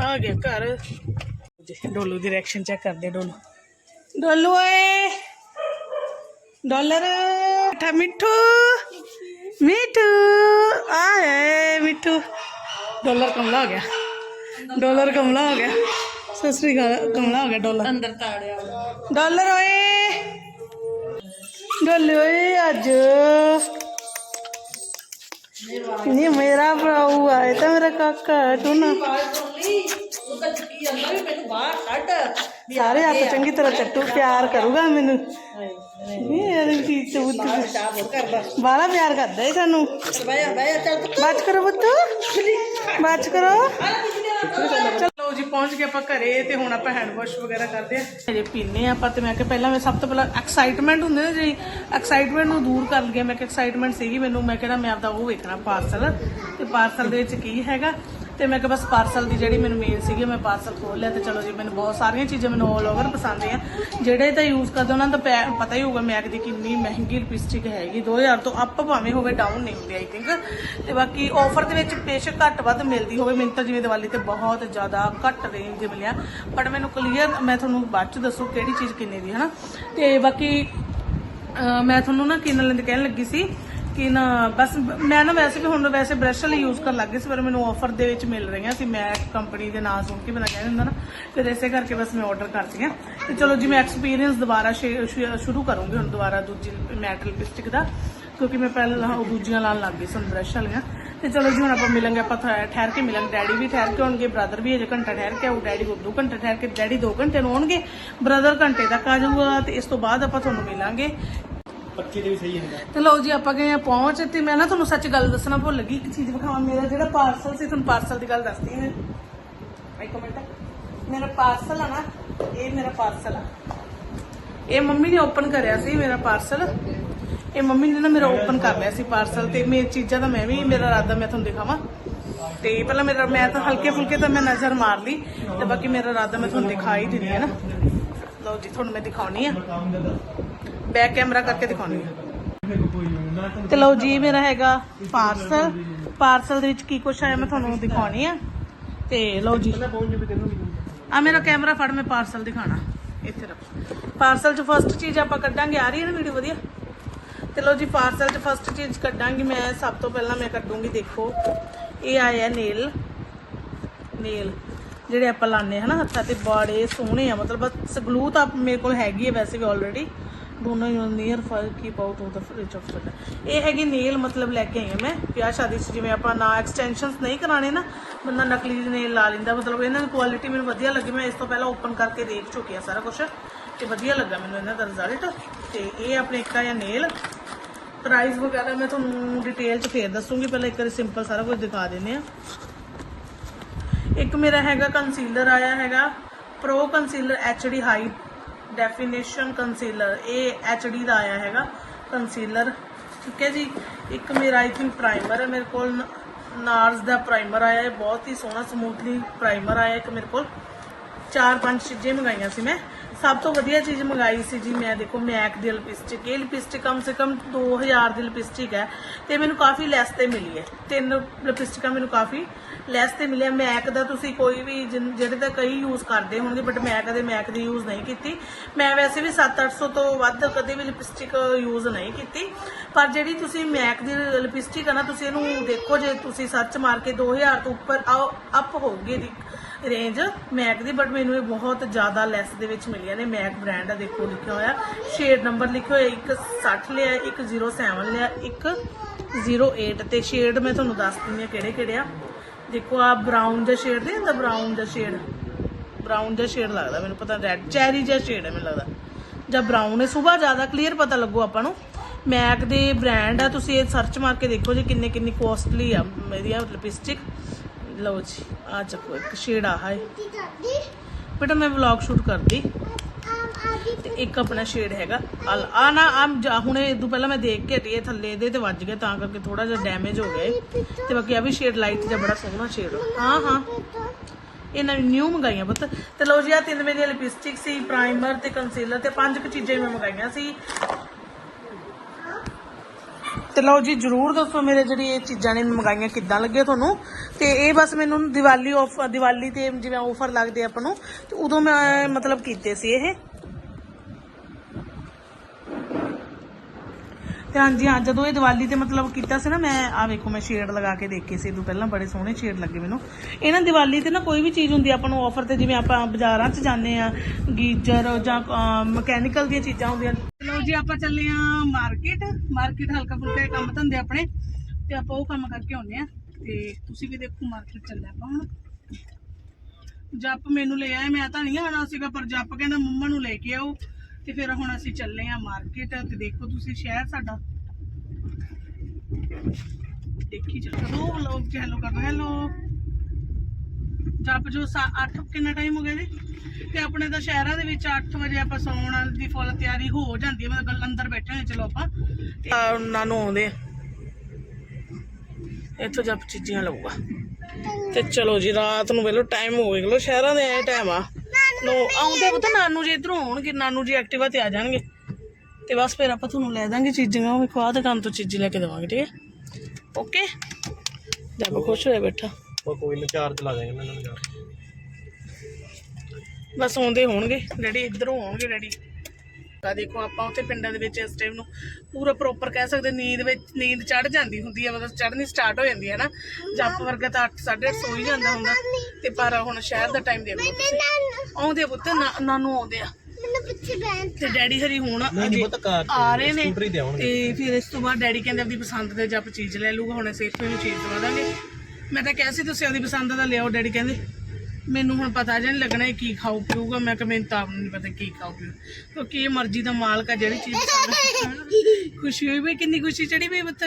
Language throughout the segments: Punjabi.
ਆ ਗਿਆ ਘਰ। ਜੀ, ਡੋਲੂ ਦੀ ਰਿਐਕਸ਼ਨ ਚੈੱਕ ਕਰਦੇ ਡੋਲੂ। ਡੋਲੂ ਓਏ। ਡਾਲਰ। ਠਾ ਮਿੱਠੂ। ਮਿੱਠੂ। ਆਏ ਮਿੱਠੂ। ਡਾਲਰ ਕਮਲਾ ਹੋ ਗਿਆ। ਡਾਲਰ ਕਮਲਾ ਹੋ ਗਿਆ। ਸਤਿ ਸ੍ਰੀ ਅਕਾਲ। ਕਮਲਾ ਹੋ ਗਿਆ ਡਾਲਰ। ਅੰਦਰ ਤਾੜਿਆ ਡਾਲਰ ਓਏ। ਡੋਲੂ ਓਏ ਅੱਜ। ਨਹੀਂ ਮੇਰਾ ਭਰਾਉ ਆਏ ਤਾਂ ਮੇਰਾ ਕਾਕਾ ਟੂਨਾ ਉਹ ਤਾਂ ਚੁੱਕੀ ਜਾਂਦਾ ਵੀ ਮੈਨੂੰ ਬਾਹਰ ਕੱਢ ਸਾਰੇ ਹੱਥ ਚੰਗੀ ਤਰ੍ਹਾਂ ਚੱਟੂ ਪਿਆਰ ਕਰੂਗਾ ਮੈਨੂੰ। ਨਹੀਂ ਇਹ ਚੀਜ਼ ਤੇ ਬੁੱਤ ਚਾਹ ਹੋਰ ਕਰਦਾ। ਬਾਲਾ ਪਿਆਰ ਕਰਦਾ ਏ ਸਾਨੂੰ। ਚੱਲ ਬਹਿ ਜਾ ਬਹਿ ਜਾ ਚੱਲ ਤੂੰ। ਬਾਤ ਕਰੋ ਪੁੱਤ। ਬਾਤ ਕਰੋ। ਚਲੋ ਜੀ ਪਹੁੰਚ ਗਏ ਆਪਾਂ ਘਰੇ ਤੇ ਹੁਣ ਆਪਾਂ ਹੈਂਡ ਵਾਸ਼ ਵਗੈਰਾ ਕਰਦੇ ਆ ਹਜੇ ਪੀਨੇ ਆ ਆਪਾਂ ਤੇ ਮੈਂ ਕਿਹਾ ਪਹਿਲਾਂ ਮੈਂ ਸਭ ਤੋਂ ਪਹਿਲਾਂ ਐਕਸਾਈਟਮੈਂਟ ਹੁੰਦੇ ਨੇ ਜੀ ਐਕਸਾਈਟਮੈਂਟ ਨੂੰ ਦੂਰ ਕਰ ਲਿਆ ਮੈਂ ਕਿ ਐਕਸਾਈਟਮੈਂਟ ਸੀਗੀ ਮੈਨੂੰ ਮੈਂ ਕਿਹਾ ਮੈਂ ਆਪਦਾ ਉਹ ਵੇਖਣਾ ਪਾਰਸਲ ਤੇ ਪਾਰਸਲ ਦੇ ਵਿੱਚ ਕੀ ਹੈਗਾ? ਤੇ ਮੈਂ ਕਿਹਾ ਬਸ ਪਾਰਸਲ ਦੀ ਜਿਹੜੀ ਮੈਨੂੰ ਮੇਲ ਸੀਗੀ ਮੈਂ ਪਾਰਸਲ ਖੋਲ ਲਿਆ ਤੇ ਚਲੋ ਜੀ, ਮੈਨੂੰ ਬਹੁਤ ਸਾਰੀਆਂ ਚੀਜ਼ਾਂ ਮੈਨੂੰ ਆਲ ਓਵਰ ਪਸੰਦ ਆ ਜਿਹੜੇ ਤਾਂ ਯੂਜ਼ ਕਰਦੇ, ਉਹਨਾਂ ਦਾ ਪੈ- ਪਤਾ ਹੀ ਹੋਊਗਾ ਮੈਕ ਦੀ ਕਿੰਨੀ ਮਹਿੰਗੀ ਲਿਪਸਟਿਕ ਹੈਗੀ। 2000 ਤੋਂ ਅੱਪ ਭਾਵੇਂ ਹੋਵੇ ਡਾਊਨ ਨਹੀਂ ਹੁੰਦੀ ਆਈ ਥਿੰਕ ਤੇ ਬਾਕੀ ਆਫਰ ਦੇ ਵਿੱਚ ਬੇਸ਼ੱਕ ਘੱਟ ਵੱਧ ਮਿਲਦੀ ਹੋਵੇ। ਮੈਨੂੰ ਤਾਂ ਜਿਵੇਂ ਦੀਵਾਲੀ ਤੇ ਬਹੁਤ ਜ਼ਿਆਦਾ ਘੱਟ ਰੇਂਜ ਦੇ ਮਿਲਿਆ। ਬਟ ਮੈਨੂੰ ਕਲੀਅਰ ਮੈਂ ਤੁਹਾਨੂੰ ਬਾਅਦ ਚ ਦੱਸੂ ਕਿਹੜੀ ਚੀਜ਼ ਕਿੰਨੇ ਦੀ, ਹਨਾ? ਤੇ ਬਾਕੀ ਮੈਂ ਤੁਹਾਨੂੰ ਨਾ ਕਿੰਨੇ ਲੈਂਦੇ ਕਹਿਣ ਲੱਗੀ ਸੀ ਕਿ ਨਾ, ਬਸ ਮੈਂ ਨਾ ਵੈਸੇ ਵੀ ਹੁਣ ਵੈਸੇ ਬ੍ਰਸ਼ ਵਾਲੀ ਯੂਜ਼ ਕਰਨ ਲੱਗ ਗਈ ਸੀ, ਪਰ ਮੈਨੂੰ ਆਫਰ ਦੇ ਵਿੱਚ ਮਿਲ ਰਹੀਆਂ ਸੀ। ਮੈਂ ਕੰਪਨੀ ਦੇ ਨਾਂ ਸੁਣ ਕੇ ਬਣਾ ਕਹਿੰਦਾ ਹੁੰਦਾ ਨਾ, ਫਿਰ ਇਸੇ ਕਰਕੇ ਬਸ ਮੈਂ ਆਰਡਰ ਕਰਤੀ ਆ। ਤੇ ਚਲੋ ਜੀ, ਮੈਂ ਐਕਸਪੀਰੀਅੰਸ ਦੁਬਾਰਾ ਸ਼ੁਰੂ ਕਰੂੰਗੀ ਹੁਣ ਦੁਬਾਰਾ ਦੂਜੀ ਮੈਟ ਲਿਪਸਟਿਕ ਦਾ, ਕਿਉਂਕਿ ਮੈਂ ਪਹਿਲਾਂ ਉਹ ਦੂਜੀਆਂ ਲਾਉਣ ਲੱਗ ਗਈ ਸਨ ਬ੍ਰਸ਼ ਵਾਲੀਆਂ। ਤੇ ਚਲੋ ਜੀ, ਹੁਣ ਆਪਾਂ ਮਿਲਾਂਗੇ, ਆਪਾਂ ਠਹਿਰ ਕੇ ਮਿਲਾਂਗੇ। ਡੈਡੀ ਵੀ ਠਹਿਰ ਕੇ ਆਉਣਗੇ ਬ੍ਰਦਰ ਵੀ ਅਜੇ ਘੰਟਾ ਠਹਿਰ ਕੇ ਆਉ ਡੈਡੀ ਉਹ 2 ਘੰਟੇ ਠਹਿਰ ਕੇ, ਡੈਡੀ 2 ਘੰਟੇ ਨੂੰ ਆਉਣਗੇ ਬ੍ਰਦਰ ਘੰਟੇ ਤੱਕ ਆ ਜਾਊਗਾ, ਤੇ ਇਸ ਤੋਂ ਬਾਅਦ ਆਪਾਂ ਤੁਹਾਨੂੰ ਮਿਲਾਂਗੇ। ਪੱਚੀ ਦੇ ਵੀ ਸਹੀ ਹੁੰਦਾ ਤੇ ਲਓ ਜੀ, ਆਪਾਂ ਗਏ ਆ ਪਹੁੰਚ ਤੇ ਮੈਂ ਨਾ ਤੁਹਾਨੂੰ ਸੱਚ ਗੱਲ ਦੱਸਣਾ ਭੁੱਲ ਗਈ, ਇੱਕ ਚੀਜ਼ ਵਿਖਾਵਾਂ। ਮੇਰਾ ਜਿਹੜਾ ਪਾਰਸਲ ਸੀ, ਤੁਹਾਨੂੰ ਪਾਰਸਲ ਦੀ ਗੱਲ ਦੱਸਦੀ ਹਾਂ। ਇੱਕ ਮਿੰਟ। ਮੇਰਾ ਪਾਰਸਲ ਆ ਨਾ, ਇਹ ਮੇਰਾ ਪਾਰਸਲ ਆ। ਇਹ ਮੰਮੀ ਨੇ ਓਪਨ ਕਰਿਆ ਸੀ, ਮੇਰਾ ਪਾਰਸਲ ਇਹ ਮੰਮੀ ਨੇ ਨਾ ਮੇਰਾ ਓਪਨ ਕਰ ਲਿਆ ਸੀ ਪਾਰਸਲ ਤੇ। ਮੇਰੀ ਚੀਜ਼ਾਂ ਤਾਂ ਮੈਂ ਵੀ, ਮੇਰਾ ਇਰਾਦਾ ਮੈਂ ਤੁਹਾਨੂੰ ਦਿਖਾਵਾਂ। ਤੇ ਪਹਿਲਾਂ ਮੇਰਾ, ਮੈਂ ਤਾਂ ਹਲਕੇ ਫੁਲਕੇ ਤਾਂ ਮੈਂ ਨਜ਼ਰ ਮਾਰ ਲਈ, ਤੇ ਬਾਕੀ ਮੇਰਾ ਇਰਾਦਾ ਮੈਂ ਤੁਹਾਨੂੰ ਦਿਖਾ ਹੀ ਦਿੰਦੀ ਹੈ ਨਾ। ਲਓ ਜੀ, ਤੁਹਾਨੂੰ ਮੈਂ ਦਿਖਾਉਣੀ ਆ। ਬੈਕ ਕੈਮਰਾ ਕਰਕੇ ਦਿਖਾਉਣੀ ਆ। ਤੇ ਲਓ ਜੀ, ਮੇਰਾ ਹੈਗਾ ਪਾਰਸਲ। ਪਾਰਸਲ ਦੇ ਵਿੱਚ ਕੀ ਕੁਛ ਆਇਆ ਮੈਂ ਤੁਹਾਨੂੰ ਦਿਖਾਉਣੀ ਆ। ਤੇ ਲਓ ਜੀ। ਆ ਮੇਰਾ ਕੈਮਰਾ ਫੜ, ਮੈਂ ਪਾਰਸਲ ਦਿਖਾਣਾ ਇੱਥੇ ਰੱਖ। ਪਾਰਸਲ 'ਚ ਫਸਟ ਚੀਜ਼ ਆਪਾਂ ਕੱਢਾਂਗੇ। ਆ ਰਹੀ ਹੈ ਨਾ ਵੀਡੀਓ ਵਧੀਆ? ਤੇ ਲਓ ਜੀ, ਪਾਰਸਲ 'ਚ ਫਸਟ ਚੀਜ਼ ਕੱਢਾਂਗੀ ਮੈਂ। ਸਭ ਤੋਂ ਪਹਿਲਾਂ ਮੈਂ ਕੱਢੂੰਗੀ, ਦੇਖੋ। ਇਹ ਆਇਆ ਨੇਲ। ਨੇਲ, ਜਿਹੜੇ ਆਪਾਂ ਲਾਣੇ ਹਨਾ ਹੱਥਾਂ ਤੇ, ਬੜੇ ਸੋਹਣੇ ਆ। ਮਤਲਬ ਬਸ ਗਲੂ ਤਾਂ ਮੇਰੇ ਕੋਲ ਹੈਗੀ ਹੈ ਵੈਸੇ ਵੀ ਆਲਰੇਡੀ ਦੋਨੋਂ ਹੀ near far keep out of the fridge of ਸਟਾ ਇਹ ਹੈਗੀ ਨੇਲ ਮਤਲਬ ਲੈ ਕੇ ਆਈ ਹਾਂ ਮੈਂ, ਵਿਆਹ ਸ਼ਾਦੀ 'ਚ ਜਿਵੇਂ ਆਪਾਂ ਨਾ ਐਕਸਟੈਂਸ਼ਨਸ ਨਹੀਂ ਕਰਾਣੇ ਨਾ, ਬੰਦਾ ਨਕਲੀ ਨੇਲ ਲਾ ਲੈਂਦਾ, ਮਤਲਬ ਇਹਨਾਂ ਦੀ ਕੁਆਲਿਟੀ ਮੈਨੂੰ ਵਧੀਆ ਲੱਗੀ, ਮੈਂ ਇਸ ਤੋਂ ਪਹਿਲਾਂ ਓਪਨ ਕਰਕੇ ਦੇਖ ਚੁੱਕੀ ਆ ਸਾਰਾ ਕੁਝ ਤੇ ਵਧੀਆ ਲੱਗਾ ਮੈਨੂੰ ਇਹਨਾਂ ਦਾ ਰਿਜ਼ਲਟ ਤੇ ਇਹ ਆਪਣੇ ਇੱਕ ਆਇਆ ਨੇਲ ਪ੍ਰਾਈਸ ਵਗੈਰਾ ਮੈਂ ਤੁਹਾਨੂੰ ਡਿਟੇਲ 'ਚ ਫੇਰ ਦੱਸੂਗੀ, ਪਹਿਲਾਂ ਇੱਕ ਵਾਰੀ ਸਿੰਪਲ ਸਾਰਾ ਕੁਝ ਦਿਖਾ ਦਿੰਨੇ ਆ। ਇੱਕ ਮੇਰਾ ਹੈਗਾ ਕੰਸੀਲਰ ਆਇਆ ਹੈਗਾ pro concealer HD high definition concealer ਇਹ ਐਚਡੀ ਦਾ ਆਇਆ ਹੈਗਾ ਕੰਸੀਲਰ ਠੀਕ ਹੈ ਜੀ? ਇੱਕ ਮੇਰਾ ਆਈ ਥਿੰਕ ਪ੍ਰਾਈਮਰ ਹੈ, ਮੇਰੇ ਕੋਲ ਨਾਰਸ ਦਾ ਪ੍ਰਾਈਮਰ ਆਇਆ ਹੈ, ਬਹੁਤ ਹੀ ਸੋਹਣਾ ਸਮੂਥਲੀ ਪ੍ਰਾਈਮਰ ਆਇਆ ਇੱਕ ਮੇਰੇ ਕੋਲ। ਚਾਰ ਪੰਜ ਚੀਜ਼ਾਂ ਮੰਗਾਈਆਂ ਸੀ ਮੈਂ। ਸਭ ਤੋਂ ਵਧੀਆ ਚੀਜ਼ ਮੰਗਾਈ ਸੀ ਜੀ ਮੈਂ, ਦੇਖੋ, ਮੈਕ ਦੀ ਲਿਪਸਟਿਕ। ਇਹ ਲਿਪਸਟਿਕ ਕਮ ਸੇ ਕਮ 2000 ਦੀ ਲਿਪਸਟਿਕ ਹੈ ਤੇ ਮੈਨੂੰ ਕਾਫੀ ਲੈਸ ਤੇ ਮਿਲੀ ਹੈ। ਤਿੰਨ ਲਿਪਸਟਿਕਾਂ ਮੈਨੂੰ ਕਾਫੀ ਲੈਸ ਤੇ ਮਿਲਿਆ। ਮੈਕ ਦਾ ਤੁਸੀਂ ਕੋਈ ਵੀ ਜਿਨ- ਜਿਹੜੇ ਤਾਂ ਕਈ ਯੂਜ਼ ਕਰਦੇ ਹੋਣਗੇ ਬਟ ਮੈਂ ਕਦੇ ਮੈਕ ਦੀ ਯੂਜ਼ ਨਹੀਂ ਕੀਤੀ। ਮੈਂ ਵੈਸੇ ਵੀ 7-800 ਤੋਂ ਵੱਧ ਕਦੇ ਵੀ ਲਿਪਸਟਿਕ ਯੂਜ਼ ਨਹੀਂ ਕੀਤੀ। ਪਰ ਜਿਹੜੀ ਤੁਸੀਂ ਮੈਕ ਦੀ ਲਿਪਸਟਿਕ ਹੈ ਨਾ, ਤੁਸੀਂ ਇਹਨੂੰ ਦੇਖੋ ਜੇ ਤੁਸੀਂ ਸਰਚ ਮਾਰ ਕੇ 2000 ਤੋਂ ਉੱਪਰ ਅਪ ਹੋਊਗੀ ਦੀ ਰੇਂਜ। ਮੈਕ ਦੀ ਬਟ ਮੈਨੂੰ ਇਹ ਬਹੁਤ ਜ਼ਿਆਦਾ ਲੈਸ ਦੇ ਵਿੱਚ ਮਿਲੀਆਂ ਨੇ। ਮੈਕ ਬ੍ਰਾਂਡ ਆ, ਦੇਖੋ, ਲਿਖਿਆ ਹੋਇਆ। ਸ਼ੇਡ ਨੰਬਰ ਲਿਖਿਆ ਹੋਇਆ, ਇੱਕ 60 ਲਿਆ, ਇੱਕ 07 ਲਿਆ, ਇੱਕ 08 ਤੇ ਸ਼ੇਡ ਮੈਂ ਤੁਹਾਨੂੰ ਦੱਸ ਦਿੰਦੀ ਹਾਂ ਕਿਹੜੇ ਕਿਹੜੇ ਆ। ਦੇਖੋ ਆ ਬਰਾਊਨ ਦਾ ਸ਼ੇਡ ਦੇ ਹੁੰਦਾ ਬਰਾਊਨ ਦਾ ਸ਼ੇਡ ਬਰਾਊਨ ਦਾ ਸ਼ੇਡ ਲੱਗਦਾ, ਮੈਨੂੰ ਪਤਾ ਰੈੱਡ ਚੈਰੀ ਜਿਹਾ ਸ਼ੇਡ ਹੈ ਮੈਨੂੰ ਲੱਗਦਾ। ਜਾਂ ਬਰਾਊਨ ਹੈ, ਸਵੇਰ ਜ਼ਿਆਦਾ ਕਲੀਅਰ ਪਤਾ ਲੱਗੂ ਆਪਾਂ ਨੂੰ। ਮੈਕ ਦੇ ਬ੍ਰਾਂਡ ਆ, ਤੁਸੀਂ ਇਹ ਸਰਚ ਮਾਰ ਕੇ ਦੇਖੋ ਜੀ ਕਿੰਨੇ ਕਿੰਨੀ ਕੋਸਟਲੀ ਆ ਮੇਰੀ ਆ ਲਿਪਸਟਿਕ ਲਓ ਜੀ, ਆ ਚੱਕੋ ਇੱਕ ਸ਼ੇਡ ਆ ਬੇਟਾ, ਮੈਂ ਵਲੌਗ ਸ਼ੂਟ ਕਰਦੀ। ਤੇ ਇੱਕ ਆਪਣਾ ਸ਼ੇਡ ਹੈਗਾ। ਆ- ਨਾ ਆਮ ਹੁਣੇ ਇਦੋਂ ਪਹਿਲਾਂ ਮੈਂ ਦੇਖ ਕੇ ਹਟੀ ਥੱਲੇ ਇਹਦੇ ਤੇ ਵੱਜ ਗਿਆ ਤਾਂ ਕਰਕੇ ਥੋੜਾ ਜਿਹਾ ਡੈਮੇਜ ਹੋ ਗਿਆ ਤੇ ਬਾਕੀ ਆ ਵੀ ਸ਼ੇਡ ਲਾਈਟ ਜਿਹਾ ਬੜਾ ਸੋਹਣਾ ਸ਼ੇਡ ਹਾਂ ਹਾਂ। ਇਹ ਨਵੀਂ ਨਿਊ ਮੰਗਾਈਆਂ ਪੁੱਤ। ਤੇ ਲਓ ਜੀ ਆ ਤਿੰਨ ਮੇਰੀਆਂ ਲਿਪਸਟਿਕ ਸੀ ਪ੍ਰਾਈਮਰ ਤੇ ਕੰਸੀਲਰ ਤੇ ਪੰਜ ਕੁ ਚੀਜ਼ਾਂ ਮੈਂ ਮੰਗਾਈਆਂ ਸੀ। ਤੇ ਲਓ ਜੀ, ਜਰੂਰ ਦੱਸੋ ਮੇਰੇ ਜਿਹੜੀ ਇਹ ਚੀਜ਼ਾਂ ਨੇ ਮੰਗਾਈਆਂ ਕਿੱਦਾਂ ਲੱਗੀਆਂ ਤੁਹਾਨੂੰ। ਤੇ ਇਹ ਬਸ ਮੈਨੂੰ ਦੀਵਾਲੀ ਆਫ ਦੀਵਾਲੀ ਤੇ ਜਿਵੇਂ ਆਫਰ ਲੱਗਦੇ ਆਪਾਂ ਨੂੰ, ਤੇ ਉਦੋਂ ਮੈਂ ਮਤਲਬ ਕੀਤੇ ਸੀ ਇਹ। ਤੇ ਹਾਂਜੀ, ਹਾਂ, ਜਦੋਂ ਇਹ ਦੀਵਾਲੀ ਤੇ ਮਤਲਬ ਕੀਤਾ ਸੀ ਨਾ, ਮੈਂ ਆ ਵੇਖੋ, ਮੈਂ ਸ਼ੇਡ ਲਗਾ ਕੇ ਦੇਖੇ ਸੀ ਇਹਨੂੰ ਪਹਿਲਾਂ ਬੜੇ ਸੋਹਣੇ ਸ਼ੇਡ ਲੱਗੇ ਮੈਨੂੰ। ਇਹਨਾਂ ਦੀਵਾਲੀ ਤੇ ਨਾ ਕੋਈ ਵੀ ਚੀਜ਼ ਹੁੰਦੀ ਆਪਾਂ ਨੂੰ ਆਫਰ ਤੇ ਜਿਵੇਂ ਆਪਾਂ ਬਾਜ਼ਾਰਾਂ 'ਚ ਜਾਂਦੇ ਆ, ਗੀਜ਼ਰ ਜਾਂ ਮਕੈਨੀਕਲ ਦੀਆਂ ਚੀਜ਼ਾਂ ਹੁੰਦੀਆਂ। ਜੀ ਆਪਾਂ ਚੱਲੇ ਆ ਮਾਰਕੀਟ ਮਾਰਕੀਟ ਹਲਕਾ ਫੁਲਕਾ ਕੰਮ ਧੰਦੇ ਆਪਣੇ, ਤੇ ਆਪਾਂ ਉਹ ਕੰਮ ਕਰਕੇ ਆਉਨੇ ਆ। ਤੇ ਤੁਸੀਂ ਵੀ ਦੇਖੋ ਮਾਰਕੀਟ ਚੱਲੇ ਆਪਾਂ ਹੁਣ। ਜੱਪ ਮੈਨੂੰ ਲੈ ਆਇਆ ਮੈਂ ਤਾਂ ਨਹੀਂ ਆਣਾ ਸੀਗਾ, ਪਰ ਜੱਪ ਕਹਿੰਦਾ ਮੰਮਾ ਨੂੰ ਲੈ ਕੇ ਆਓ। ਤੇ ਫਿਰ ਹੁਣ ਅਸੀਂ ਚੱਲੇ ਆ ਮਾਰਕੀਟ ਤੇ ਦੇਖੋ ਤੁਸੀਂ ਸ਼ਹਿਰ ਸਾਡਾ। ਦੇਖੀ ਚੱਲੋ, ਲੋਕ ਹੈਲੋ ਕਰ ਹੈਲੋ ਜੱਪ ਜੋ 8 ਕਿੰਨਾ ਟਾਈਮ ਹੋ ਗਿਆ ਜੀ? ਤੇ ਆਪਣੇ ਤਾਂ ਸ਼ਹਿਰਾਂ ਦੇ ਵਿੱਚ 8 ਵਜੇ ਆਪਾਂ ਸੌਣ ਦੀ ਫੁੱਲ ਤਿਆਰੀ ਹੋ ਜਾਂਦੀ ਹੈ, ਮਤਲਬ ਅੰਦਰ ਬੈਠੇ ਹੋਏ ਚਲੋ ਆਪਾਂ। ਉਹਨਾਂ ਨੂੰ ਆਉਂਦੇ ਇੱਥੋਂ ਜੱਪ ਚੀਜ਼ੀਆਂ ਲਊਗਾ। ਤੇ ਚਲੋ ਜੀ, ਰਾਤ ਨੂੰ ਵੇਲੋ ਟਾਈਮ ਹੋ ਗਿਆ। ਸ਼ਹਿਰਾਂ ਦੇ ਐ ਟਾਈਮ ਆ। ਲੋ, ਆਉਂਦੇ ਪਤਾ ਨਾਨੂ ਜੀ ਇਧਰੋਂ ਆਉਣਗੇ, ਨਾਨੂ ਜੀ ਐਕਟਿਵਾ ਤੇ ਆ ਜਾਣਗੇ। ਤੇ ਬਸ ਫਿਰ ਆਪਾਂ ਤੁਹਾਨੂੰ ਲੈ ਦਾਂਗੇ ਚੀਜ਼ਾਂ ਉਹ ਵੇਖੋ ਦੁਕਾਨ ਤੋਂ ਚੀਜ਼ ਲੈ ਕੇ ਦੇਵਾਂਗੇ, ਠੀਕ ਹੈ? ਓਕੇ ਜੱਪ ਖੁਸ਼ ਹੋਇਆ ਬੈਠਾ। ਉਹ ਕੋਈ ਨਾ ਚਾਰਜ ਲਾ ਦੇਗਾ ਮੈਨੂੰ ਜਾ ਬਸ ਆਉਂਦੇ ਹੋਣਗੇ ਡੈਡੀ ਇੱਧਰੋਂ ਆਉਣਗੇ ਡੈਡੀ। ਆ ਦੇਖੋ ਆਪਾਂ ਉੱਥੇ ਪਿੰਡਾਂ ਦੇ ਵਿੱਚ ਇਸ ਟਾਈਮ ਨੂੰ ਪੂਰਾ ਪ੍ਰੋਪਰ ਕਹਿ ਸਕਦੇ ਨੀਂਦ ਵਿੱਚ ਨੀਂਦ ਚੜ ਜਾਂਦੀ ਹੁੰਦੀ ਹੈ ਮਤਲਬ ਚੜ੍ਹਨੀ ਸਟਾਰਟ ਹੋ ਜਾਂਦੀ ਹੈ ਨਾ। ਜੱਪ ਵਰਗਾ ਤਾਂ 8 8:30 ਸੋ ਹੀ ਜਾਂਦਾ ਹੁੰਦਾ। ਤੇ ਪਰ ਹੁਣ ਸ਼ਹਿਰ ਦਾ ਟਾਈਮ ਦੇਖ ਲਓ ਤੁਸੀਂ। ਆਉਂਦੇ ਆ ਪੁੱਤ ਨਾ- ਨਾਨੂ ਆਉਂਦੇ ਆ। ਮੈਨੂੰ ਪਿੱਛੇ ਬੈਠ ਤੇ ਡੈਡੀ ਹਰੀ ਹੁਣ ਨਹੀਂ ਨਹੀਂ ਪਤਾ ਕਾਰ ਆ ਰਹੇ ਨੇ। ਸਕੂਟਰੀ ਤੇ ਆਉਣਗੇ। ਤੇ ਫਿਰ ਇਸ ਤੋਂ ਬਾਅਦ ਡੈਡੀ ਕਹਿੰਦੇ ਆਪਣੀ ਪਸੰਦ ਦੇ ਜੱਪ ਚੀਜ਼ ਲੈ ਲੂਗਾ ਹੁਣ ਅਸੀਂ ਇੱਥੇ ਨੂੰ ਚੀਜ਼ ਦਵਾ ਦਾਂਗੇ। ਮੈਂ ਤਾਂ ਕਿਹਾ ਸੀ, ਤੁਸੀਂ ਆਪਣੀ ਪਸੰਦ ਦਾ ਲਿਆਓ, ਡੈਡੀ ਕਹਿੰਦੇ। ਮੈਨੂੰ ਹੁਣ ਪਤਾ ਜਾਂ ਨਹੀਂ ਲੱਗਣਾ ਇਹ ਕੀ ਖਾਊ ਪੀਊਗਾ। ਮੈਂ ਕਿ ਮੈਨੂੰ ਤਾਂ ਆਪ ਨੂੰ ਨਹੀਂ ਪਤਾ ਕੀ ਖਾਊ ਪੀਊ। ਕਿਉਂਕਿ ਇਹ ਮਰਜ਼ੀ ਦਾ ਮਾਲਕ ਆ, ਜਿਹੜੀ ਚੀਜ਼ ਪਸੰਦ ਖੁਸ਼ੀ ਹੋਈ ਵੀ, ਕਿੰਨੀ ਖੁਸ਼ੀ ਚੜੀ ਵੀ ਪੁੱਤ।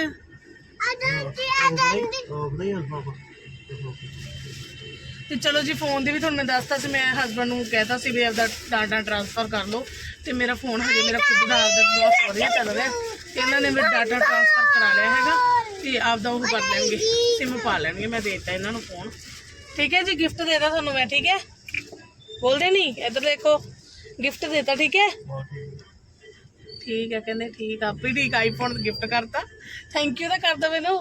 ਤੇ ਚਲੋ ਜੀ, ਫੋਨ ਦੀ ਵੀ ਤੁਹਾਨੂੰ ਮੈਂ ਦੱਸਤਾ ਸੀ, ਮੈਂ ਹਸਬੰਡ ਨੂੰ ਕਹਿਤਾ ਸੀ ਵੀ ਆਪਦਾ ਡਾਟਾ ਟ੍ਰਾਂਸਫਰ ਕਰ ਲਓ। ਤੇ ਮੇਰਾ ਫੋਨ ਹਜੇ ਮੇਰਾ ਖੁਦ ਦਾ ਆਪਦਾ ਬਹੁਤ ਵਧੀਆ ਚੱਲ ਰਿਹਾ। ਤੇ ਇਹਨਾਂ ਨੇ ਮੇਰਾ ਡਾਟਾ ਟ੍ਰਾਂਸਫਰ ਕਰਾ ਲਿਆ ਹੈਗਾ। ਤੇ ਆਪਦਾ ਉਹ ਕਰ ਲੈਣਗੇ ਸਿਮ ਪਾ ਲੈਣਗੇ ਮੈਂ ਦੇ ਦਿੱਤਾ ਇਹਨਾਂ ਨੂੰ ਫੋਨ ਠੀਕ ਹੈ ਜੀ ਗਿਫਟ ਦੇਦਾ ਤੁਹਾਨੂੰ ਮੈਂ ਠੀਕ ਹੈ? ਬੋਲਦੇ ਨਹੀਂ ਇੱਧਰ ਦੇਖੋ ਗਿਫਟ ਦੇਤਾ ਠੀਕ ਹੈ? ਠੀਕ ਹੈ ਕਹਿੰਦੇ ਠੀਕ ਆ, ਆਪੇ ਠੀਕ ਆਈਫੋਨ ਗਿਫਟ ਕਰਤਾ। ਥੈਂਕ ਯੂ ਤਾਂ ਕਰ ਦੋ ਮੈਨੂੰ।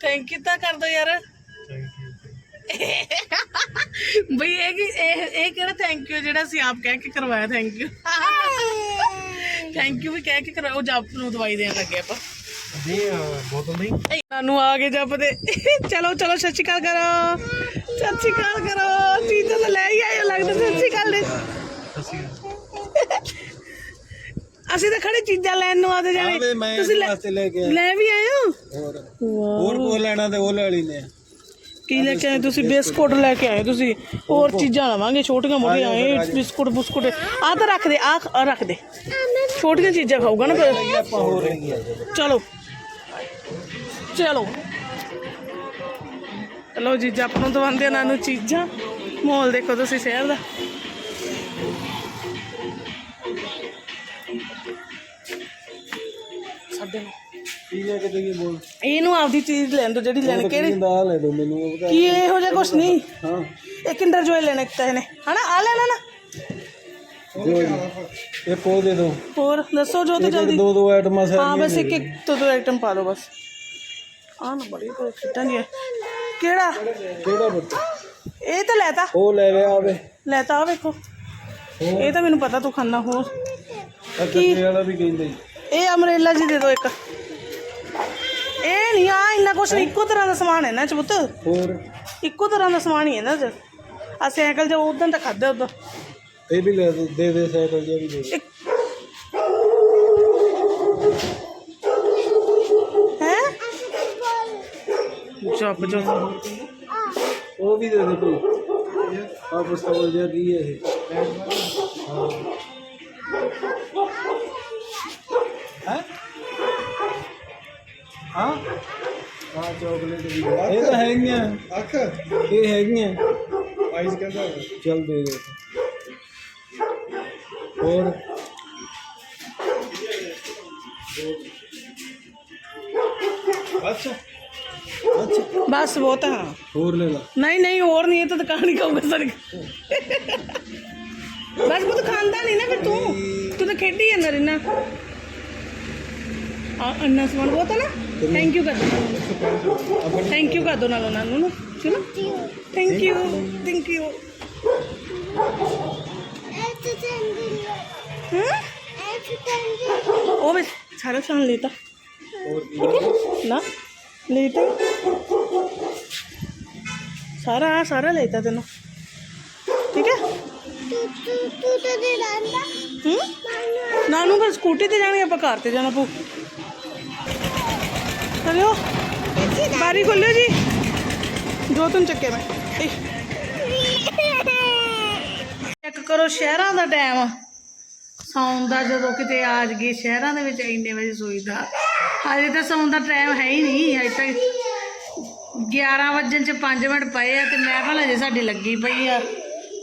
ਥੈਂਕ ਯੂ ਤਾਂ ਕਰ ਦੋ ਯਾਰ। ਬਈ ਇਹ ਕੀ ਇਹ ਇਹ ਕਿਹੜਾ ਥੈਂਕ ਯੂ ਜਿਹੜਾ ਅਸੀਂ ਆਪ ਕਹਿ ਕੇ ਕਰਵਾਇਆ ਥੈਂਕ ਯੂ ਥੈਂਕ ਯੂ ਵੀ ਕਹਿ ਕੇ ਕਰਾਓ ਜੱਪ ਨੂੰ ਦਵਾਈ ਦੇਣ ਲੱਗੇ ਆਪਾਂ। ਜੀ ਬੋਤਲ ਨਹੀਂ। ਸਾਨੂੰ ਆ ਗਏ ਜੱਪ ਦੇ। ਚਲੋ ਚਲੋ ਸਤਿ ਸ਼੍ਰੀ ਅਕਾਲ ਕਰੋ। ਸਤਿ ਸ਼੍ਰੀ ਅਕਾਲ ਕਰੋ। ਚੀਜ਼ਾਂ ਤਾਂ ਲੈ ਹੀ ਆਇਓ ਲੱਗਦਾ ਸਤਿ ਸ਼੍ਰੀ ਅਕਾਲ ਦੇ। ਅਸੀਂ ਤਾਂ ਖੜੇ ਚੀਜ਼ਾਂ ਲੈਣ ਨੂੰ ਆਦੇ ਜਾਣੇ। ਤੁਸੀਂ ਲੈ- ਵਾਸਤੇ ਲੈ ਕੇ ਲੈ ਵੀ ਆਏ ਹੋ? ਹੋਰ। ਹੋਰ ਕੋ ਲੈਣਾ ਤੇ ਉਹ ਲੈ ਲਈ ਨੇ ਕੀ ਲੈ ਕੇ ਆਏ? ਤੁਸੀਂ ਬਿਸਕੁਟ ਲੈ ਕੇ ਆਏ ਤੁਸੀਂ। ਹੋਰ ਚੀਜ਼ਾਂ ਲਵਾਂਗੇ ਛੋਟੀਆਂ ਮੋਟੀਆਂ ਇਹ ਬਿਸਕੁਟ ਬੁਸਕੁਟ। ਆ ਤਾਂ ਰੱਖ ਦੇ ਆ ਆ ਰੱਖ ਦੇ। ਛੋਟੀਆਂ ਚੀਜ਼ਾਂ ਖਾਊਗਾ ਨਾ ਫਿਰ। ਆ ਚਲੋ। ਚਲੋ। ਚਲੋ ਜੀ ਜੱਪ ਨੂੰ ਦਵਾਉਂਦੇ ਇਹਨਾਂ ਨੂੰ ਚੀਜ਼ਾਂ। ਮਾਹੌਲ ਦੇਖੋ ਤੁਸੀਂ ਸ਼ਹਿਰ ਦਾ। ਸਾਡੇ ਨੂੰ। ਕੀ ਲੈ ਕੇ ਦੇਈਏ ਬੋਲ? ਇਹਨੂੰ ਆਪਦੀ ਚੀਜ਼ ਲੈਣ ਦੋ ਜਿਹੜੀ ਲੈਣ ਕਿਹੜੀ? ਦਾ ਲੈ ਦੋ ਮੈਨੂੰ ਉਹ ਪਤਾ ਕੀ ਇਹੋ ਜਿਹਾ ਕੁਛ ਨਹੀਂ? ਹਾਂ। ਇਹ ਕਿੰਡਰ ਜੋਏ ਲੈਣਾ ਇੱਕ ਤਾਂ ਇਹਨੇ। ਹਨਾ ਆ ਲੈਣਾ। ਨਾ ਇਹ ਪੋ ਦੇ ਦੋ। ਹੋਰ ਦੱਸੋ ਜੋ ਤੇ ਜਲਦੀ। ਦੋ ਦੋ ਆਈਟਮਾਂ ਹਾਂ ਸਾਰੀਆਂ ਬਸ ਇੱਕ ਇੱਕ ਦੋ ਦੋ ਆਈਟਮ ਪਾ ਲਓ ਬਸ। ਆ ਨਾ ਬੜੀ ਕੋਈ ਖਿੱਟਾਂ ਦੀ ਕਿਹੜਾ? ਕਿਹੜਾ ਬੱਚਾ ਇਹ ਤਾਂ ਲੈਤਾ ਉਹ ਲੈ ਲਿਆ ਆਵੇ। ਲੈਤਾ ਆ ਵੇਖੋ। ਇਹ ਤਾਂ ਮੈਨੂੰ ਪਤਾ ਤੂੰ ਖਾਣਾ ਹੋਰ? ਆ ਕੱਚੇ ਵਾਲਾ ਵੀ ਕਹਿੰਦੇ। ਇਹ ਅਮਰੇਲਾ ਜੀ ਦੇ ਦਿਓ ਇੱਕ। ਇਹ ਨਹੀਂ ਆ ਇੰਨਾ ਕੁਛ ਨੀ, ਇੱਕੋ ਤਰ੍ਹਾਂ ਦਾ ਸਮਾਨ ਹੈ ਨਾ ਚ ਪੁੱਤ। ਹੋਰ? ਇੱਕੋ ਤਰ੍ਹਾਂ ਦਾ ਸਮਾਨ ਹੀ ਹੈ ਨਾ ਚ। ਆ ਸਾਈਕਲ ਜੋ ਉਦੋਂ ਤਾਂ ਖਾਦਾ ਉਦੋਂ ਇਹ ਵੀ ਲੈ ਦੋ ਦੇ ਸਾਈਕਲ ਜਿਹਾ ਵੀ ਦੇ ਚੁੱਪ ਚੁੱਪ ਉਹ ਵੀ ਦੇ ਦੇ ਕੋਈ ਆ ਪਿਸਤੌਲ ਜਿਹਾ ਕੀ ਹੈ ਇਹ ਹਾਂ ਹਾਂ ਹਾਂ ਚਾਕਲੇਟ ਵੀ ਇਹ ਤਾਂ ਹੈਗੀਆਂ ਅੱਖ ਇਹ ਹੈਗੀਆਂ ਆਈਸ ਕਹਿੰਦਾ ਚੱਲ ਦੇ ਅੱਛਾ ਬਸ ਬਹੁਤ ਹਾਂ ਹੋਰ ਲੈ ਲਾ ਨਹੀਂ ਨਹੀਂ ਹੋਰ ਨਹੀਂ ਇਹ ਤਾਂ ਦੁਕਾਨ ਹੀ ਕਹੂਗਾ ਸਰ ਬਸ ਪੁੱਤ ਖਾਂਦਾ ਨਹੀਂ ਨਾ ਫਿਰ ਤੂੰ ਤੂੰ ਤਾਂ ਖੇਡੀ ਜਾਂਦਾ ਰਹਿਣਾ ਆ ਇੰਨਾ ਸਮਾਨ ਬਹੁਤ ਹੈ ਨਾ ਥੈਂਕ ਯੂ ਕਰ ਦੋ ਥੈਂਕ ਯੂ ਕਰ ਦੋ ਨਾਲ ਉਹਨਾਂ ਨੂੰ ਨਾ ਚਲੋ ਥੈਂਕ ਯੂ ਥੈਂਕ ਯੂ ਐਸੇ ਚੰਗੀ ਹਾਂ ਐਸੇ ਚੰਗੀ ਉਹ ਵੀ ਸਾਰਾ ਸਾਨ ਸਾਰਾ ਸਾਰਾ ਤੈਨੂੰ। ਠੀਕ ਹੈ? ਤੂੰ ਤੂੰ ਦੇ ਲਾਂਦਾ ਹੂੰ? ਨਾਨੂ ਫਿਰ ਸਕੂਟੀ ਤੇ ਜਾਣੀ ਆਪਾਂ ਕਾਰ ਤੇ ਜਾਣਾ ਪਊ? ਚਲਿਓ ਬਾਰੀ ਖੋਲਿਓ ਜੀ। ਜੋ ਤੁਮ ਚੱਕੇ ਮੈਂ। ਚੈੱਕ ਕਰੋ ਸ਼ਹਿਰਾਂ ਦਾ ਟਾਈਮ। ਸੌਣ ਦਾ ਜਦੋਂ ਕਿਤੇ ਆ ਜਗੇ ਸ਼ਹਿਰਾਂ ਦੇ ਵਿੱਚ ਇੰਨੇ ਵਜੇ ਸੋਈਦਾ ਹਜੇ ਤਾਂ ਸੌਣ ਦਾ ਟਾਈਮ ਹੈ ਹੀ ਨਹੀਂ, ਹਜੇ ਤੱਕ 11 ਵਜੇ ਚ 5 ਮਿੰਟ ਪਏ ਆ ਤੇ ਮੈਂ ਕਿਹਾ ਹਜੇ ਸਾਡੀ ਲੱਗੀ ਪਈ ਆ।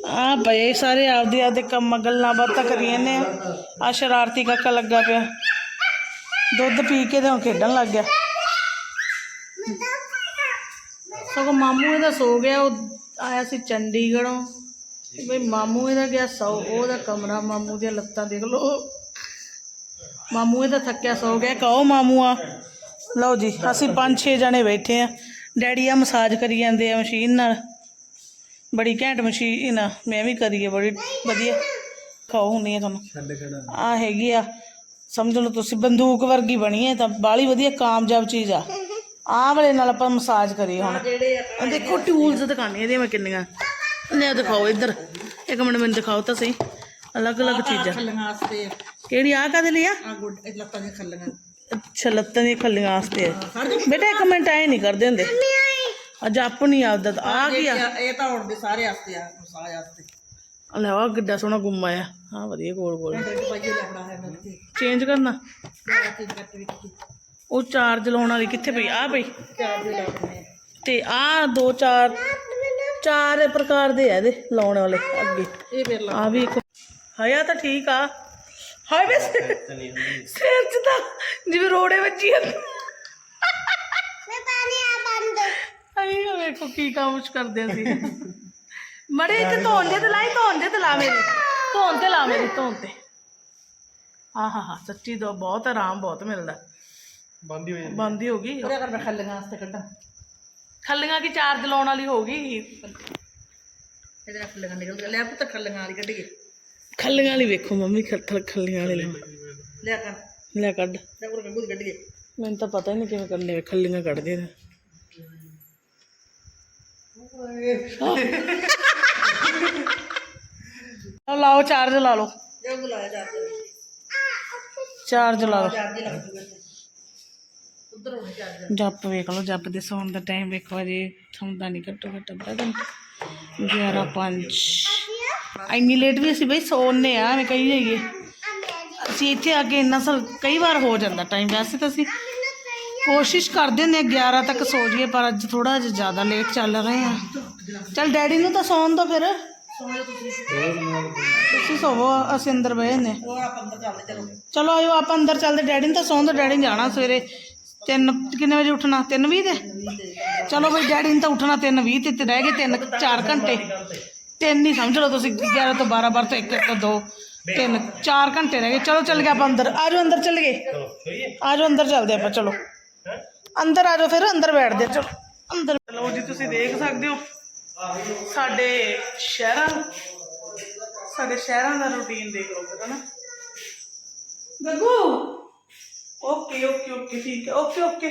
ਆ ਪਏ ਸਾਰੇ ਆਪਦੇ ਆਪਦੇ ਕੰਮ ਗੱਲਾਂ ਬਾਤਾਂ ਕਰੀ ਜਾਂਦੇ ਆ। ਆ ਸ਼ਰਾਰਤੀ ਕਾਕਾ ਲੱਗਾ ਪਿਆ। ਦੁੱਧ ਪੀ ਕੇ ਤੇ ਹੁਣ ਖੇਡਣ ਲੱਗ ਗਿਆ। ਸਗੋਂ ਮਾਮੂ ਇਹਦਾ ਸੋ ਗਿਆ ਉਹ ਆਇਆ ਸੀ ਚੰਡੀਗੜ੍ਹੋਂ। ਤੇ ਬਈ ਮਾਮੂ ਇਹਦਾ ਗਿਆ ਸੌ ਉਹਦਾ ਕਮਰਾ ਮਾਮੂ ਦੀਆਂ ਲੱਤਾਂ ਦੇਖ ਲਓ। ਮਾਮੂ ਇਹਦਾ ਥੱਕਿਆ ਸੌ ਗਿਆ ਕਹੋ ਮਾਮੂ ਆ ਲਓ ਜੀ ਅਸੀਂ ਪੰਜ ਛੇ ਜਣੇ ਬੈਠੇ ਆ। ਡੈਡੀ ਆ ਮਸਾਜ ਕਰੀ ਜਾਂਦੇ ਆ ਮਸ਼ੀਨ ਨਾਲ। ਬੜੀ ਘੈਂਟ ਮਸ਼ੀਨ ਆ ਮੈਂ ਵੀ ਕਰੀ ਆ ਬੜੀ ਵਧੀਆ। ਖਾਓ ਹੁੰਨੀ ਆ ਤੁਹਾਨੂੰ। ਆ ਹੈਗੀ ਆ ਸਮਝ ਲਓ ਤੁਸੀਂ ਬੰਦੂਕ ਵਰਗੀ ਬਣੀ ਹੈ ਤਾਂ ਬਾਲੀ ਵਧੀਆ ਕਾਮਯਾਬ ਚੀਜ਼ ਆ। ਆਹ ਵਾਲੇ ਨਾਲ ਆਪਾਂ ਮਸਾਜ ਕਰੀਏ ਹੁਣ। ਦੇਖੋ ਟੂਲਸ ਦਿਖਾਣੇ ਇਹਦੇ ਮੈਂ ਕਿੰਨੀਆਂ। ਲੈ ਦਿਖਾਓ ਇੱਧਰ। ਇੱਕ ਮਿੰਟ ਮੈਨੂੰ ਦਿਖਾਓ ਤਾਂ ਸਹੀ। ਅਲੱਗ-ਅਲੱਗ ਚੀਜ਼ਾਂ। ਖੱਲੀਆਂ ਵਾਸਤੇ। ਕਿਹੜੀ ਆ ਕਾਦੇ ਲਈ ਆ? ਆ ਗੁੱਡ ਇਹ ਲੱਤਾਂ ਦੀਆਂ ਖੱਲੀਆਂ। ਅੱਛਾ ਲੱਤਾਂ ਦੀਆਂ ਖੱਲੀਆਂ ਵਾਸਤੇ। ਬੇਟਾ ਇੱਕ ਮਿੰਟ ਐ ਨਹੀਂ ਕਰਦੇ ਹੁੰਦੇ। ਅੱਜ ਆਪਣੀ ਆਪਦਾ ਤਾਂ ਆ ਆ ਇਹ ਤਾਂ ਹੁਣ ਦੇ ਸਾਰੇ ਵਾਸਤੇ ਆ ਮਸਾਜ ਵਾਸਤੇ ਲੈ ਆ ਕਿੱਡਾ ਸੋਹਣਾ ਗੁੰਮਾ ਆ ਹਾਂ ਵਧੀਆ ਗੋਲ ਗੋਲ। ਚੇਂਜ ਕਰਨਾ? ਸਾਰਾ ਉਹ ਚਾਰਜ ਲਾਉਣ ਵਾਲੀ ਕਿੱਥੇ ਪਈ? ਆ ਪਈ। ਤੇ ਆ ਦੋ ਚਾਰ ਚਾਰ ਪ੍ਰਕਾਰ ਦੇ ਆ ਇਹਦੇ ਲਾਉਣ ਵਾਲੇ ਅੱਗੇ। ਇਹ ਫਿਰ ਲਾ। ਆ ਵੀ ਇੱਕ। ਹਾਇਆ ਤਾਂ ਠੀਕ ਆ। ਹਾਏ ਵੇ ਸਿਰ ਸਿਰ ਚ ਤਾਂ ਜਿਵੇਂ ਰੋੜੇ ਵੱਜੀ ਆ ਮੈਂ ਪਾਣੀ ਆ ਬੰਦ। ਹਾਏ ਆ ਵੇਖੋ ਕੀ ਕੰਮ ਕਰਦੇ ਸੀ ਮੜੇ ਇੱਥੇ ਧੋਣ ਦੇ ਤੇ ਲਾਈ ਧੋਣ ਦੇ ਤੇ ਲਾ ਮੇਰੀ ਧੋਣ ਤੇ ਲਾ ਮੇਰੀ ਧੋਣ ਤੇ। ਹਾਂ ਹਾਂ ਹਾਂ ਸੱਚੀ ਦੋ ਬਹੁਤ ਆਰਾਮ ਬਹੁਤ ਮਿਲਦਾ। ਬੰਦੀ ਹੋ ਜਾਂਦੀ। ਬੰਦੀ ਹੋ ਗਈ। ਉਹਦੇ ਕਰ ਮੈਂ ਖੱਲੀਆਂ ਵਾਸਤੇ ਕੱਢਾਂ। ਖੱਲੀਆਂ ਕੀ ਚਾਰਜ ਲਾਉਣ ਵਾਲੀ ਹੋ ਗਈ। ਇਹਦੇ ਨਾਲ ਖੱਲੀਆਂ ਨਿਕਲ ਗਿਆ ਲੈ ਪੁੱਤ ਖੱਲੀਆਂ ਵਾਲੀ ਕੱਢੀਏ ਖੱਲੀਆਂ ਵਾਲੀ ਵੇਖੋ ਮੰਮੀ ਖੱਥਲ ਖੱਲੀਆਂ ਵਾਲੇ ਲਾਉਣ। ਲਿਆ ਕਰ। ਲੈ ਕੱਢ। ਲੈ ਉਹ ਗੱਗੂ ਦੀ ਕੱਢੀਏ ਮੈਨੂੰ ਤਾਂ ਪਤਾ ਹੀ ਨਹੀਂ ਕਿਵੇਂ ਕਰਨੇ ਖੱਲੀਆਂ ਕੱਢਦੇ ਨੇ। ਆਹ ਲਾਓ ਚਾਰਜ ਲਾ ਲਓ। ਜੇ ਉਹ ਲਾਇਆ ਜਾ ਚਾਰਜ ਲਾ ਲਓ। ਚਾਰ ਦੀ ਲੱਗ ਜੂਗਾ ਉਧਰ ਹੋਣੀ ਚਾਰ ਜੱਪ ਵੇਖ ਲਓ ਜੱਪ ਦੇ ਸੌਣ ਦਾ ਟਾਈਮ ਵੇਖੋ ਜੀ ਸੌਂਦਾ ਨਹੀਂ ਘੱਟੋ ਘੱਟ ਅੱਧਾ ਘੰਟਾ। 11 5 ਇੰਨੀ ਲੇਟ ਵੀ ਅਸੀਂ ਬਈ ਸੌਂਨੇ ਆ, ਐਵੇਂ ਕਹੀ ਜਾਈਏ। ਅਸੀਂ ਇੱਥੇ ਆ ਕੇ ਇੰਨਾ ਸਲ, ਕਈ ਵਾਰ ਹੋ ਜਾਂਦਾ ਟਾਈਮ ਵੈਸੇ ਤਾਂ ਅਸੀਂ ਕੋਸ਼ਿਸ਼ ਕਰਦੇ ਹੁੰਦੇ ਆ 11 ਤੱਕ ਸੋ ਜਾਈਏ, ਪਰ ਅੱਜ ਥੋੜਾ ਜਿਹਾ ਜ਼ਿਆਦਾ ਲੇਟ ਚੱਲ ਰਹੇ ਆ। ਚਲ ਡੈਡੀ ਨੂੰ ਤਾਂ ਸੌਣ ਦੋ ਫਿਰ। ਤੁਸੀਂ ਸੋਵੋ, ਅਸੀਂ ਅੰਦਰ ਬਹਿ ਜੰਨੇ ਹੋਰ ਚਲੋ ਆਇਓ, ਆਪਾਂ ਅੰਦਰ ਚੱਲਦੇ, ਡੈਡੀ ਨੂੰ ਤਾਂ ਸੌਣ ਦੋ, ਡੈਡੀ ਨੇ ਜਾਣਾ ਸਵੇਰੇ। ਤਿੰਨ, ਕਿੰਨੇ ਵਜੇ ਉੱਠਣਾ? 3:20 ਦੇ? ਚਲੋ ਬਈ, ਡੈਡੀ ਨੂੰ ਤਾਂ ਉੱਠਣਾ 3:20 ਤੇ ਤੇ ਰਹਿ ਗਏ 3 4 ਘੰਟੇ। ਤਿੰਨ ਹੀ ਸਮਝ ਲਓ ਤੁਸੀਂ 11 ਤੋਂ 12 12 ਤੋਂ 1 ਤੋਂ 2 ਤਿੰਨ 4 ਘੰਟੇ ਰਹਿ ਗਏ। ਚਲੋ ਚੱਲ ਗਏ ਆਪਾਂ ਅੰਦਰ। ਆਜੋ ਅੰਦਰ ਚੱਲ ਗਏ। ਆਜੋ ਅੰਦਰ ਚੱਲਦੇ ਆਪਾਂ ਚਲੋ। ਅੰਦਰ ਆਜੋ ਫਿਰ ਅੰਦਰ ਬੈਠਦੇ ਹਾਂ, ਚਲੋ। ਅੰਦਰ ਲਓ ਜੀ ਤੁਸੀਂ ਦੇਖ ਸਕਦੇ ਹੋ ਸਾਡੇ ਸ਼ਹਿਰਾਂ ਸਾਡੇ ਸ਼ਹਿਰਾਂ ਦਾ ਰੂਟੀਨ ਦੇਖ ਲਓ ਪਤਾ ਨਾ ਗੱਗੂ! ਓਕੇ ਓਕੇ ਓਕੇ ਠੀਕ ਹੈ। ਓਕੇ ਓਕੇ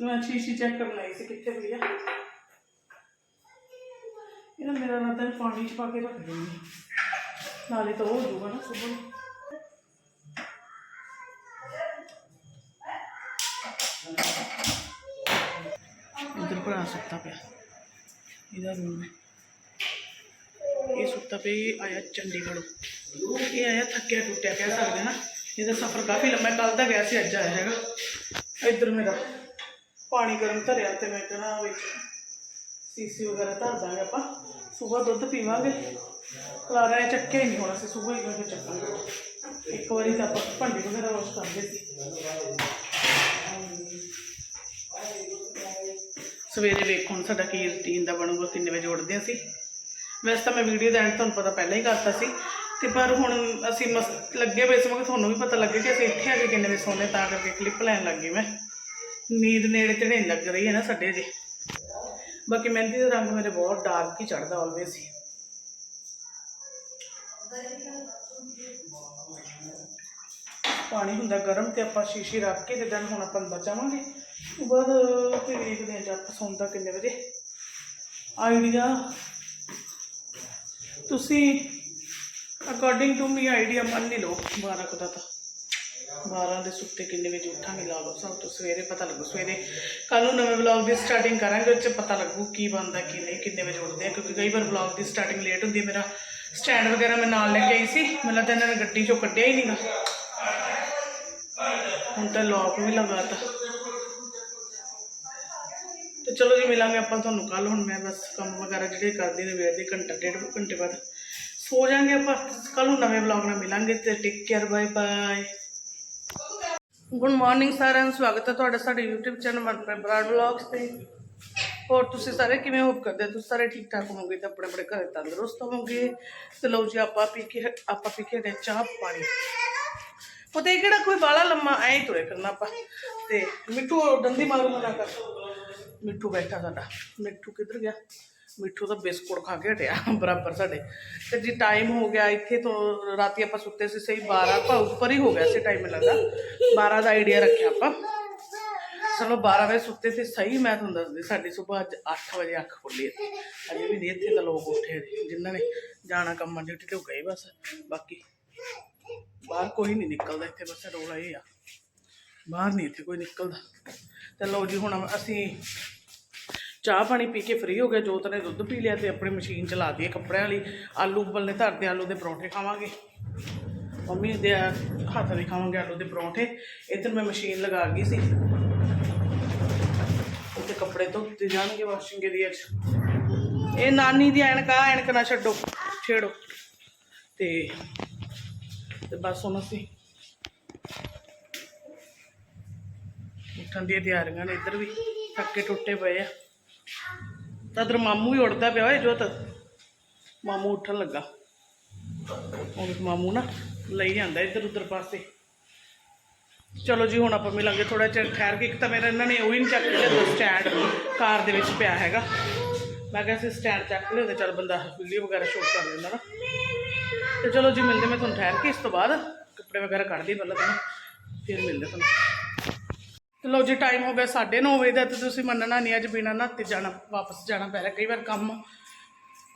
ਮੈਂ ਸ਼ੀਸ਼ੀ ਚੈੱਕ ਕਰਨ ਆਈ ਸੀ ਕਿੱਥੇ ਪਈ ਆ ਇਹਨਾਂ ਮੇਰਾ ਰਾਤਾਂ ਪਾਣੀ ਚ ਪਾ ਕੇ ਰੱਖ ਦਿੰਦੀ ਹਾਂ। ਨਾਲੇ ਤਾਂ ਉਹ ਹੋ ਜਾਊਗਾ ਨਾ ਸੁਬਹ ਨੂੰ ਇਧਰ ਭਰਾ ਸੁੱਤਾ ਪਿਆ। ਇਹਦਾ ਰੂਮ ਹੈ। ਇਹ ਸੁੱਤਾ ਪਿਆ, ਇਹ ਆਇਆ ਚੰਡੀਗੜ੍ਹੋਂ। ਇਹ ਆਇਆ ਥੱਕਿਆ ਟੁੱਟਿਆ ਕਹਿ ਸਕਦੇ ਨਾ। ਇਹਦਾ ਸਫ਼ਰ ਕਾਫੀ ਲੰਮਾ ਕੱਲ ਦਾ ਗਿਆ ਸੀ, ਅੱਜ ਆਇਆ ਹੈਗਾ। ਇੱਧਰ ਮੇਰਾ ਪਾਣੀ ਗਰਮ ਧਰਿਆ ਤੇ ਮੈਂ ਕਹਣਾ ਵਿੱਚ ਸੀਸੀ ਵਗੈਰਾ ਧਰ ਦਾਂਗੇ ਆਪਾਂ। ਸਵੇਰ ਦੁੱਧ ਪੀਵਾਂਗੇ। ਕਲਾਰਾ ਇਹ ਚੱਕਿਆ ਹੀ ਨਹੀਂ ਹੋਣਾ ਸੀ, ਸਵੇਰ ਹੀ ਮੈਂ ਚੱਕਾਂਗੇ। ਇੱਕ ਵਾਰੀ ਤਾਂ ਆਪਾਂ ਭਾਂਡੇ ਵਗੈਰਾ ਵਾਸ਼ ਕਰਦੇ ਸੀ। ਸਵੇਰੇ ਵੇਖੋ ਹੁਣ ਸਾਡਾ ਕੀ ਰੁਟੀਨ ਦਾ ਬਣੂਗਾ, ਕਿੰਨੇ ਵਜੇ ਉੱਠਦੇ ਅਸੀਂ। ਵੈਸੇ ਤਾਂ ਮੈਂ ਵੀਡੀਓ ਦਾ ਐਂਡ ਤੁਹਾਨੂੰ ਪਤਾ ਪਹਿਲਾਂ ਹੀ ਕਰਤਾ ਸੀ। ਤੇ ਪਰ ਹੁਣ ਅਸੀਂ ਮਸ ਲੱਗੇ ਪਏ ਸੀ, ਮੈਂ ਕਿਹਾ ਤੁਹਾਨੂੰ ਵੀ ਪਤਾ ਲੱਗੇ ਕਿ ਅਸੀਂ ਇੱਥੇ ਆ ਕੇ ਕਿੰਨੇ ਵਜੇ ਸੌਂਦੇ ਤਾਂ ਕਰਕੇ ਕਲਿੱਪ ਲੈਣ ਲੱਗੀ ਮੈਂ। ਨੀਂਦ ਨੇੜੇ ਤੇੜੇ ਲੱਗ ਰਹੀ ਹੈ ਨਾ ਸਾਡੇ ਜੇ ਬਾਕੀ ਮਹਿੰਦੀ ਦਾ ਰੰਗ ਮੇਰੇ ਬਹੁਤ ਡਾਰਕ ਹੀ ਚੜਦਾ ਆਲਵੇਜ਼ ਹੀ। ਪਾਣੀ ਹੁੰਦਾ ਗਰਮ ਤੇ ਆਪਾਂ ਸ਼ੀਸ਼ੀ ਰੱਖ ਕੇ ਤੇ ਦਿਨ ਹੁਣ ਆਪਾਂ ਅੰਦਰ ਜਾਵਾਂਗੇ ਉਸ ਬਾਅਦ ਫਿਰ ਦੇਖਦੇ ਹਾਂ ਜਦ ਸੌਂਦਾ ਕਿੰਨੇ ਵਜੇ। ਆਈਡੀਆ ਤੁਸੀਂ ਅਕੋਰਡਿੰਗ ਟੂ ਮੀ ਆਈਡੀਆ ਮੰਨ ਨਹੀਂ ਲਓ 12 ਕੁ ਦਾ ਤਾਂ। 12 ਦੇ ਸੁੱਤੇ ਕਿੰਨੇ ਵਜੇ ਉੱਠਾਂਗੇ? ਲਾ ਲਓ, ਸਭ ਤੋਂ ਸਵੇਰੇ ਪਤਾ ਲੱਗੂ। ਸਵੇਰੇ ਕੱਲ ਨੂੰ ਨਵੇਂ ਵਲੌਗ ਦੀ ਸਟਾਰਟਿੰਗ ਕਰਾਂਗੇ, ਉਹ 'ਚ ਪਤਾ ਲੱਗੂ ਕੀ ਬਣਦਾ, ਕੀ ਨਹੀਂ, ਕਿੰਨੇ ਵਜੇ ਉੱਠਦੇ ਆ, ਕਿਉਂਕਿ ਕਈ ਵਾਰ ਵਲੌਗ ਦੀ ਸਟਾਰਟਿੰਗ ਲੇਟ ਹੁੰਦੀ ਹੈ। ਮੇਰਾ ਸਟੈਂਡ ਵਗੈਰਾ ਮੈਂ ਨਾਲ ਲੈ ਕੇ ਆਈ ਸੀ। ਮੈਨੂੰ ਲੱਗਦਾ ਇਹਨਾਂ ਨੇ ਗੱਡੀ 'ਚੋਂ ਕੱਢਿਆ ਹੀ ਨਹੀਂਗਾ ਹੁਣ ਤਾਂ ਲੌਕ ਵੀ ਲਗਾਤਾ ਤੇ। ਚਲੋ ਜੀ, ਮਿਲਾਂਗੇ ਆਪਾਂ ਤੁਹਾਨੂੰ ਕੱਲ ਹੁਣ ਮੈਂ ਬਸ ਕੰਮ ਵਗੈਰਾ ਜਿਹੜੇ ਕਰਦੀ ਨੇ ਵੇਰ ਦੇ ਘੰਟਾ, ਡੇਢ ਘੰਟੇ ਬਾਅਦ ਸੋ ਜਾਾਂਗੇ ਆਪਾਂ। ਕੱਲ ਨੂੰ ਨਵੇਂ ਵਲੌਗ ਨਾਲ ਮਿਲਾਂਗੇ। ਤੇ take care bye bye good morning ਸਾਰਿਆਂ ਨੂੰ ਸਵਾਗਤ ਹੈ ਤੁਹਾਡਾ ਸਾਡੇ YouTube channel Manpreet Brar vlogs ਤੇ। ਹੋਰ ਤੁਸੀਂ ਸਾਰੇ ਕਿਵੇਂ ਹੋਪ ਕਰਦੇ ਹੋ? ਤੁਸੀਂ ਸਾਰੇ ਠੀਕ ਠਾਕ ਹੋਵੋਗੇ ਤੇ ਆਪਣੇ ਆਪਣੇ ਘਰੇ ਤੰਦਰੁਸਤ ਹੋਵੋਗੇ? ਤੇ ਲਓ ਜੀ, ਆਪਾਂ ਪੀ ਕੇ, ਆਪਾਂ ਪੀ ਕੇ ਹਟੇ ਚਾਹ ਪਾਣੀ। ਪਤਾ ਇਹ ਕਿਹੜਾ ਕੋਈ ਬਾਲਾ ਲੰਮਾ, ਐਂ ਹੀ ਤੁਰੇ ਫਿਰਨਾ ਆਪਾਂ। ਤੇ ਮਿੱਠੂ ਦੰਦੀ ਮਾਰੂ ਮਨਾ ਕਰ। ਮਿੱਠੂ ਬੈਠਾ ਸਾਡਾ। ਮਿੱਠੂ ਕਿੱਧਰ ਗਿਆ? ਮਿੱਠੂ ਤਾਂ ਬਿਸਕੁਟ ਖਾ ਕੇ ਹਟਿਆ ਬਰਾਬਰ ਸਾਡੇ। ਤੇ ਜੀ ਟਾਈਮ ਹੋ ਗਿਆ ਇੱਥੇ ਤੋਂ ਰਾਤੀ ਆਪਾਂ ਸੁੱਤੇ ਸੀ ਸਹੀ 12 ਭਾ ਉੱਪਰ ਹੀ ਹੋ ਗਿਆ ਸੀ ਟਾਈਮ ਲੱਗਦਾ। 12 ਦਾ ਆਈਡੀਆ ਰੱਖਿਆ ਆਪਾਂ। ਚਲੋ 12 ਵਜੇ ਸੁੱਤੇ ਸੀ ਸਹੀ ਮੈਂ ਤੁਹਾਨੂੰ ਦੱਸਦੀ ਸਾਡੀ ਸਵੇਰ ਅੱਜ 8 ਵਜੇ ਅੱਖ ਖੁੱਲੀ ਇੱਥੇ ਅਜੇ ਵੀ ਨਹੀਂ ਇੱਥੇ ਤਾਂ ਲੋਕ ਉੱਠੇ ਨੇ, ਜਿਨ੍ਹਾਂ ਨੇ ਜਾਣਾ ਕੰਮਾਂ ਡਿਊਟੀ ਤੇ ਉਹ ਗਏ ਬਸ। ਬਾਕੀ ਬਾਹਰ ਕੋਈ ਨਹੀਂ ਨਿਕਲਦਾ ਇੱਥੇ ਬਸ ਰੋਲਾ ਇਹ ਆ। ਬਾਹਰ ਨਹੀਂ ਇੱਥੇ ਕੋਈ ਨਿਕਲਦਾ। ਤੇ ਲਓ ਜੀ ਹੁਣ ਅਸੀਂ ਚਾਹ ਪਾਣੀ ਪੀ ਕੇ ਫ੍ਰੀ ਹੋ ਗਏ, ਜੋਤ ਨੇ ਦੁੱਧ ਪੀ ਲਿਆ ਤੇ ਆਪਣੀ ਮਸ਼ੀਨ ਚਲਾ ਦਈਏ ਕੱਪੜਿਆਂ ਲਈ। ਆਲੂ ਉਬਲਨੇ ਧਰਦੇ ਆਲੂ ਦੇ ਪਰੌਂਠੇ ਖਾਵਾਂਗੇ। ਮੰਮੀ ਦੇ ਹੱਥ ਦੇ ਖਾਵਾਂਗੇ ਆਲੂ ਦੇ ਪਰੌਂਠੇ। ਇੱਧਰ ਮੈਂ ਮਸ਼ੀਨ ਲਗਾ ਗਈ ਸੀ। ਉੱਤੇ ਕੱਪੜੇ ਧੋਤੇ ਜਾਣਗੇ ਵਾਸ਼ਿੰਗ ਏਰੀਆ 'ਚ ਇਹ ਨਾਨੀ ਦੀ ਐਨਕ ਆ, ਐਨਕ ਨਾ ਛੱਡੋ, ਛੇੜੋ। ਤੇ ਤੇ ਬਸ ਹੁਣ ਅਸੀਂ ਉੱਠਣ ਦੀਆਂ ਤਿਆਰੀਆਂ ਨੇ, ਇੱਧਰ ਵੀ ਥੱਕੇ ਟੁੱਟੇ ਪਏ ਆ। ਤਾਂ ਮਾਮੂ ਵੀ ਉੱਠਦਾ ਪਿਆ ਓਏ ਜੋਤ। ਮਾਮੂ ਉੱਠਣ ਲੱਗਾ। ਹੁਣ ਮਾਮੂ ਨਾ ਲਈ ਜਾਂਦਾ ਇੱਧਰ ਉੱਧਰ ਪਾਸੇ। ਚਲੋ ਜੀ, ਹੁਣ ਆਪਾਂ ਮਿਲਾਂਗੇ ਥੋੜਾ ਚਿਰ ਠਹਿਰ ਕੇ। ਇੱਕ ਤਾਂ ਮੇਰਾ ਇਹਨਾਂ ਨੇ ਉਹ ਹੀ ਨਹੀਂ ਚੱਕ ਲਿਆ ਸਟੈਂਡ ਕਾਰ ਦੇ ਵਿੱਚ ਪਿਆ ਹੈਗਾ। ਮੈਂ ਕਿਹਾ ਸੀ ਸਟੈਂਡ ਚੱਕ ਲਿਓ ਤੇ ਚੱਲ ਬੰਦਾ ਵੀਡੀਓ ਵਗੈਰਾ ਸ਼ੂਟ ਕਰ ਲੈਂਦਾ ਨਾ। ਤੇ ਚਲੋ ਜੀ, ਮਿਲਦੇ ਮੈਂ ਤੁਹਾਨੂੰ ਠਹਿਰ ਕੇ। ਇਸ ਤੋਂ ਬਾਅਦ ਕੱਪੜੇ ਵਗੈਰਾ ਕੱਢਦੀ ਪਹਿਲਾਂ ਤਾਂ ਫਿਰ ਮਿਲਦੇ ਤੁਹਾਨੂੰ। ਲਓ ਜੀ ਟਾਈਮ ਹੋ ਗਿਆ 9:30 ਵਜੇ ਦਾ ਤੇ ਤੁਸੀਂ ਮੰਨਣਾ ਨਹੀਂ, ਅੱਜ ਬਿਨਾਂ ਨਹਾਤੇ ਜਾਣਾ, ਵਾਪਸ ਜਾਣਾ ਪੈ ਰਿਹਾ ਕਈ ਵਾਰ ਕੰਮ।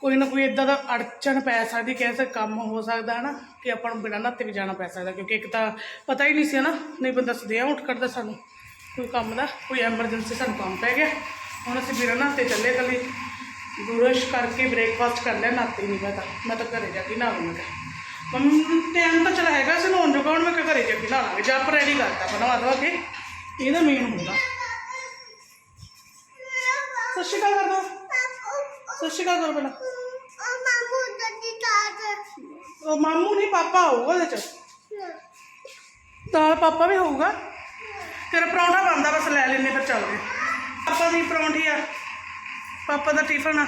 ਕੋਈ ਨਾ ਕੋਈ ਇਦਾਂ ਦਾ ਅੜਚਣ ਪੈ ਸਕਦੀ ਕਿ ਐਸਾ ਕੰਮ ਹੋ ਸਕਦਾ ਹੈ ਨਾ ਕਿ ਆਪਾਂ ਨੂੰ ਬਿਨਾਂ ਨਹਾਤੇ ਵੀ ਜਾਣਾ ਪੈ ਸਕਦਾ, ਕਿਉਂਕਿ ਇੱਕ ਤਾਂ ਪਤਾ ਹੀ ਨਹੀਂ ਸੀ ਨਾ ਨਹੀਂ ਬੰਦਾ ਸਦਿਆ ਉੱਠ ਕਰਦਾ ਸਾਨੂੰ, ਕੋਈ ਕੰਮ ਦਾ, ਕੋਈ ਐਮਰਜੈਂਸੀ ਸਾਨੂੰ ਕੰਮ ਪੈ ਗਿਆ। ਹੁਣ ਅਸੀਂ ਬਿਨਾਂ ਨਹਾਤੇ ਚੱਲੇ ਕੱਲੀ। ਬੁਰਸ਼ ਕਰਕੇ ਬ੍ਰੇਕਫਾਸਟ ਕਰ ਲਿਆ ਨਾਤੇ ਨਹੀਂ ਪਤਾ ਮੈਂ ਤਾਂ ਘਰੇ ਜਾ ਕੇ ਨਹਾਉਂਗਾ ਮੰਮੀ ਟਾਈਮ ਤਾਂ ਚਲਾ ਹੈਗਾ ਸੀ ਨਹਾਉਣ ਜੋਗਾ ਹੁਣ ਮੈਂ ਕਿਹਾ ਘਰੇ ਜਾ ਕੇ ਨਹਾ ਲਾਂਗੇ ਜੱਪ ਰੈਡੀ ਕਰਤਾ ਬਣਾ ਦਵਾ ਕੇ ਇਹਦਾ ਮੇਨ ਹੁੰਦਾ ਸਤਿ ਸ਼੍ਰੀ ਅਕਾਲ ਕਰ ਦੋ ਸਤਿ ਸ਼੍ਰੀ ਅਕਾਲ ਕਰੋ ਪਹਿਲਾਂ। ਉਹ ਮਾਮੂ ਨਹੀਂ, ਪਾਪਾ ਹੋਊਗਾ ਉਹਦੇ ਚ। ਤਾਂ ਪਾਪਾ ਵੀ ਹੋਊਗਾ। ਤੇਰਾ ਪਰੌਂਠਾ ਬਣਦਾ, ਬਸ ਲੈ ਲੈਨੇ ਫਿਰ ਚੱਲਦੇ। ਪਾਪਾ ਦੀ ਪਰੌਂਠੀ ਆ। ਪਾਪਾ ਦਾ ਟਿਫਨ ਆ।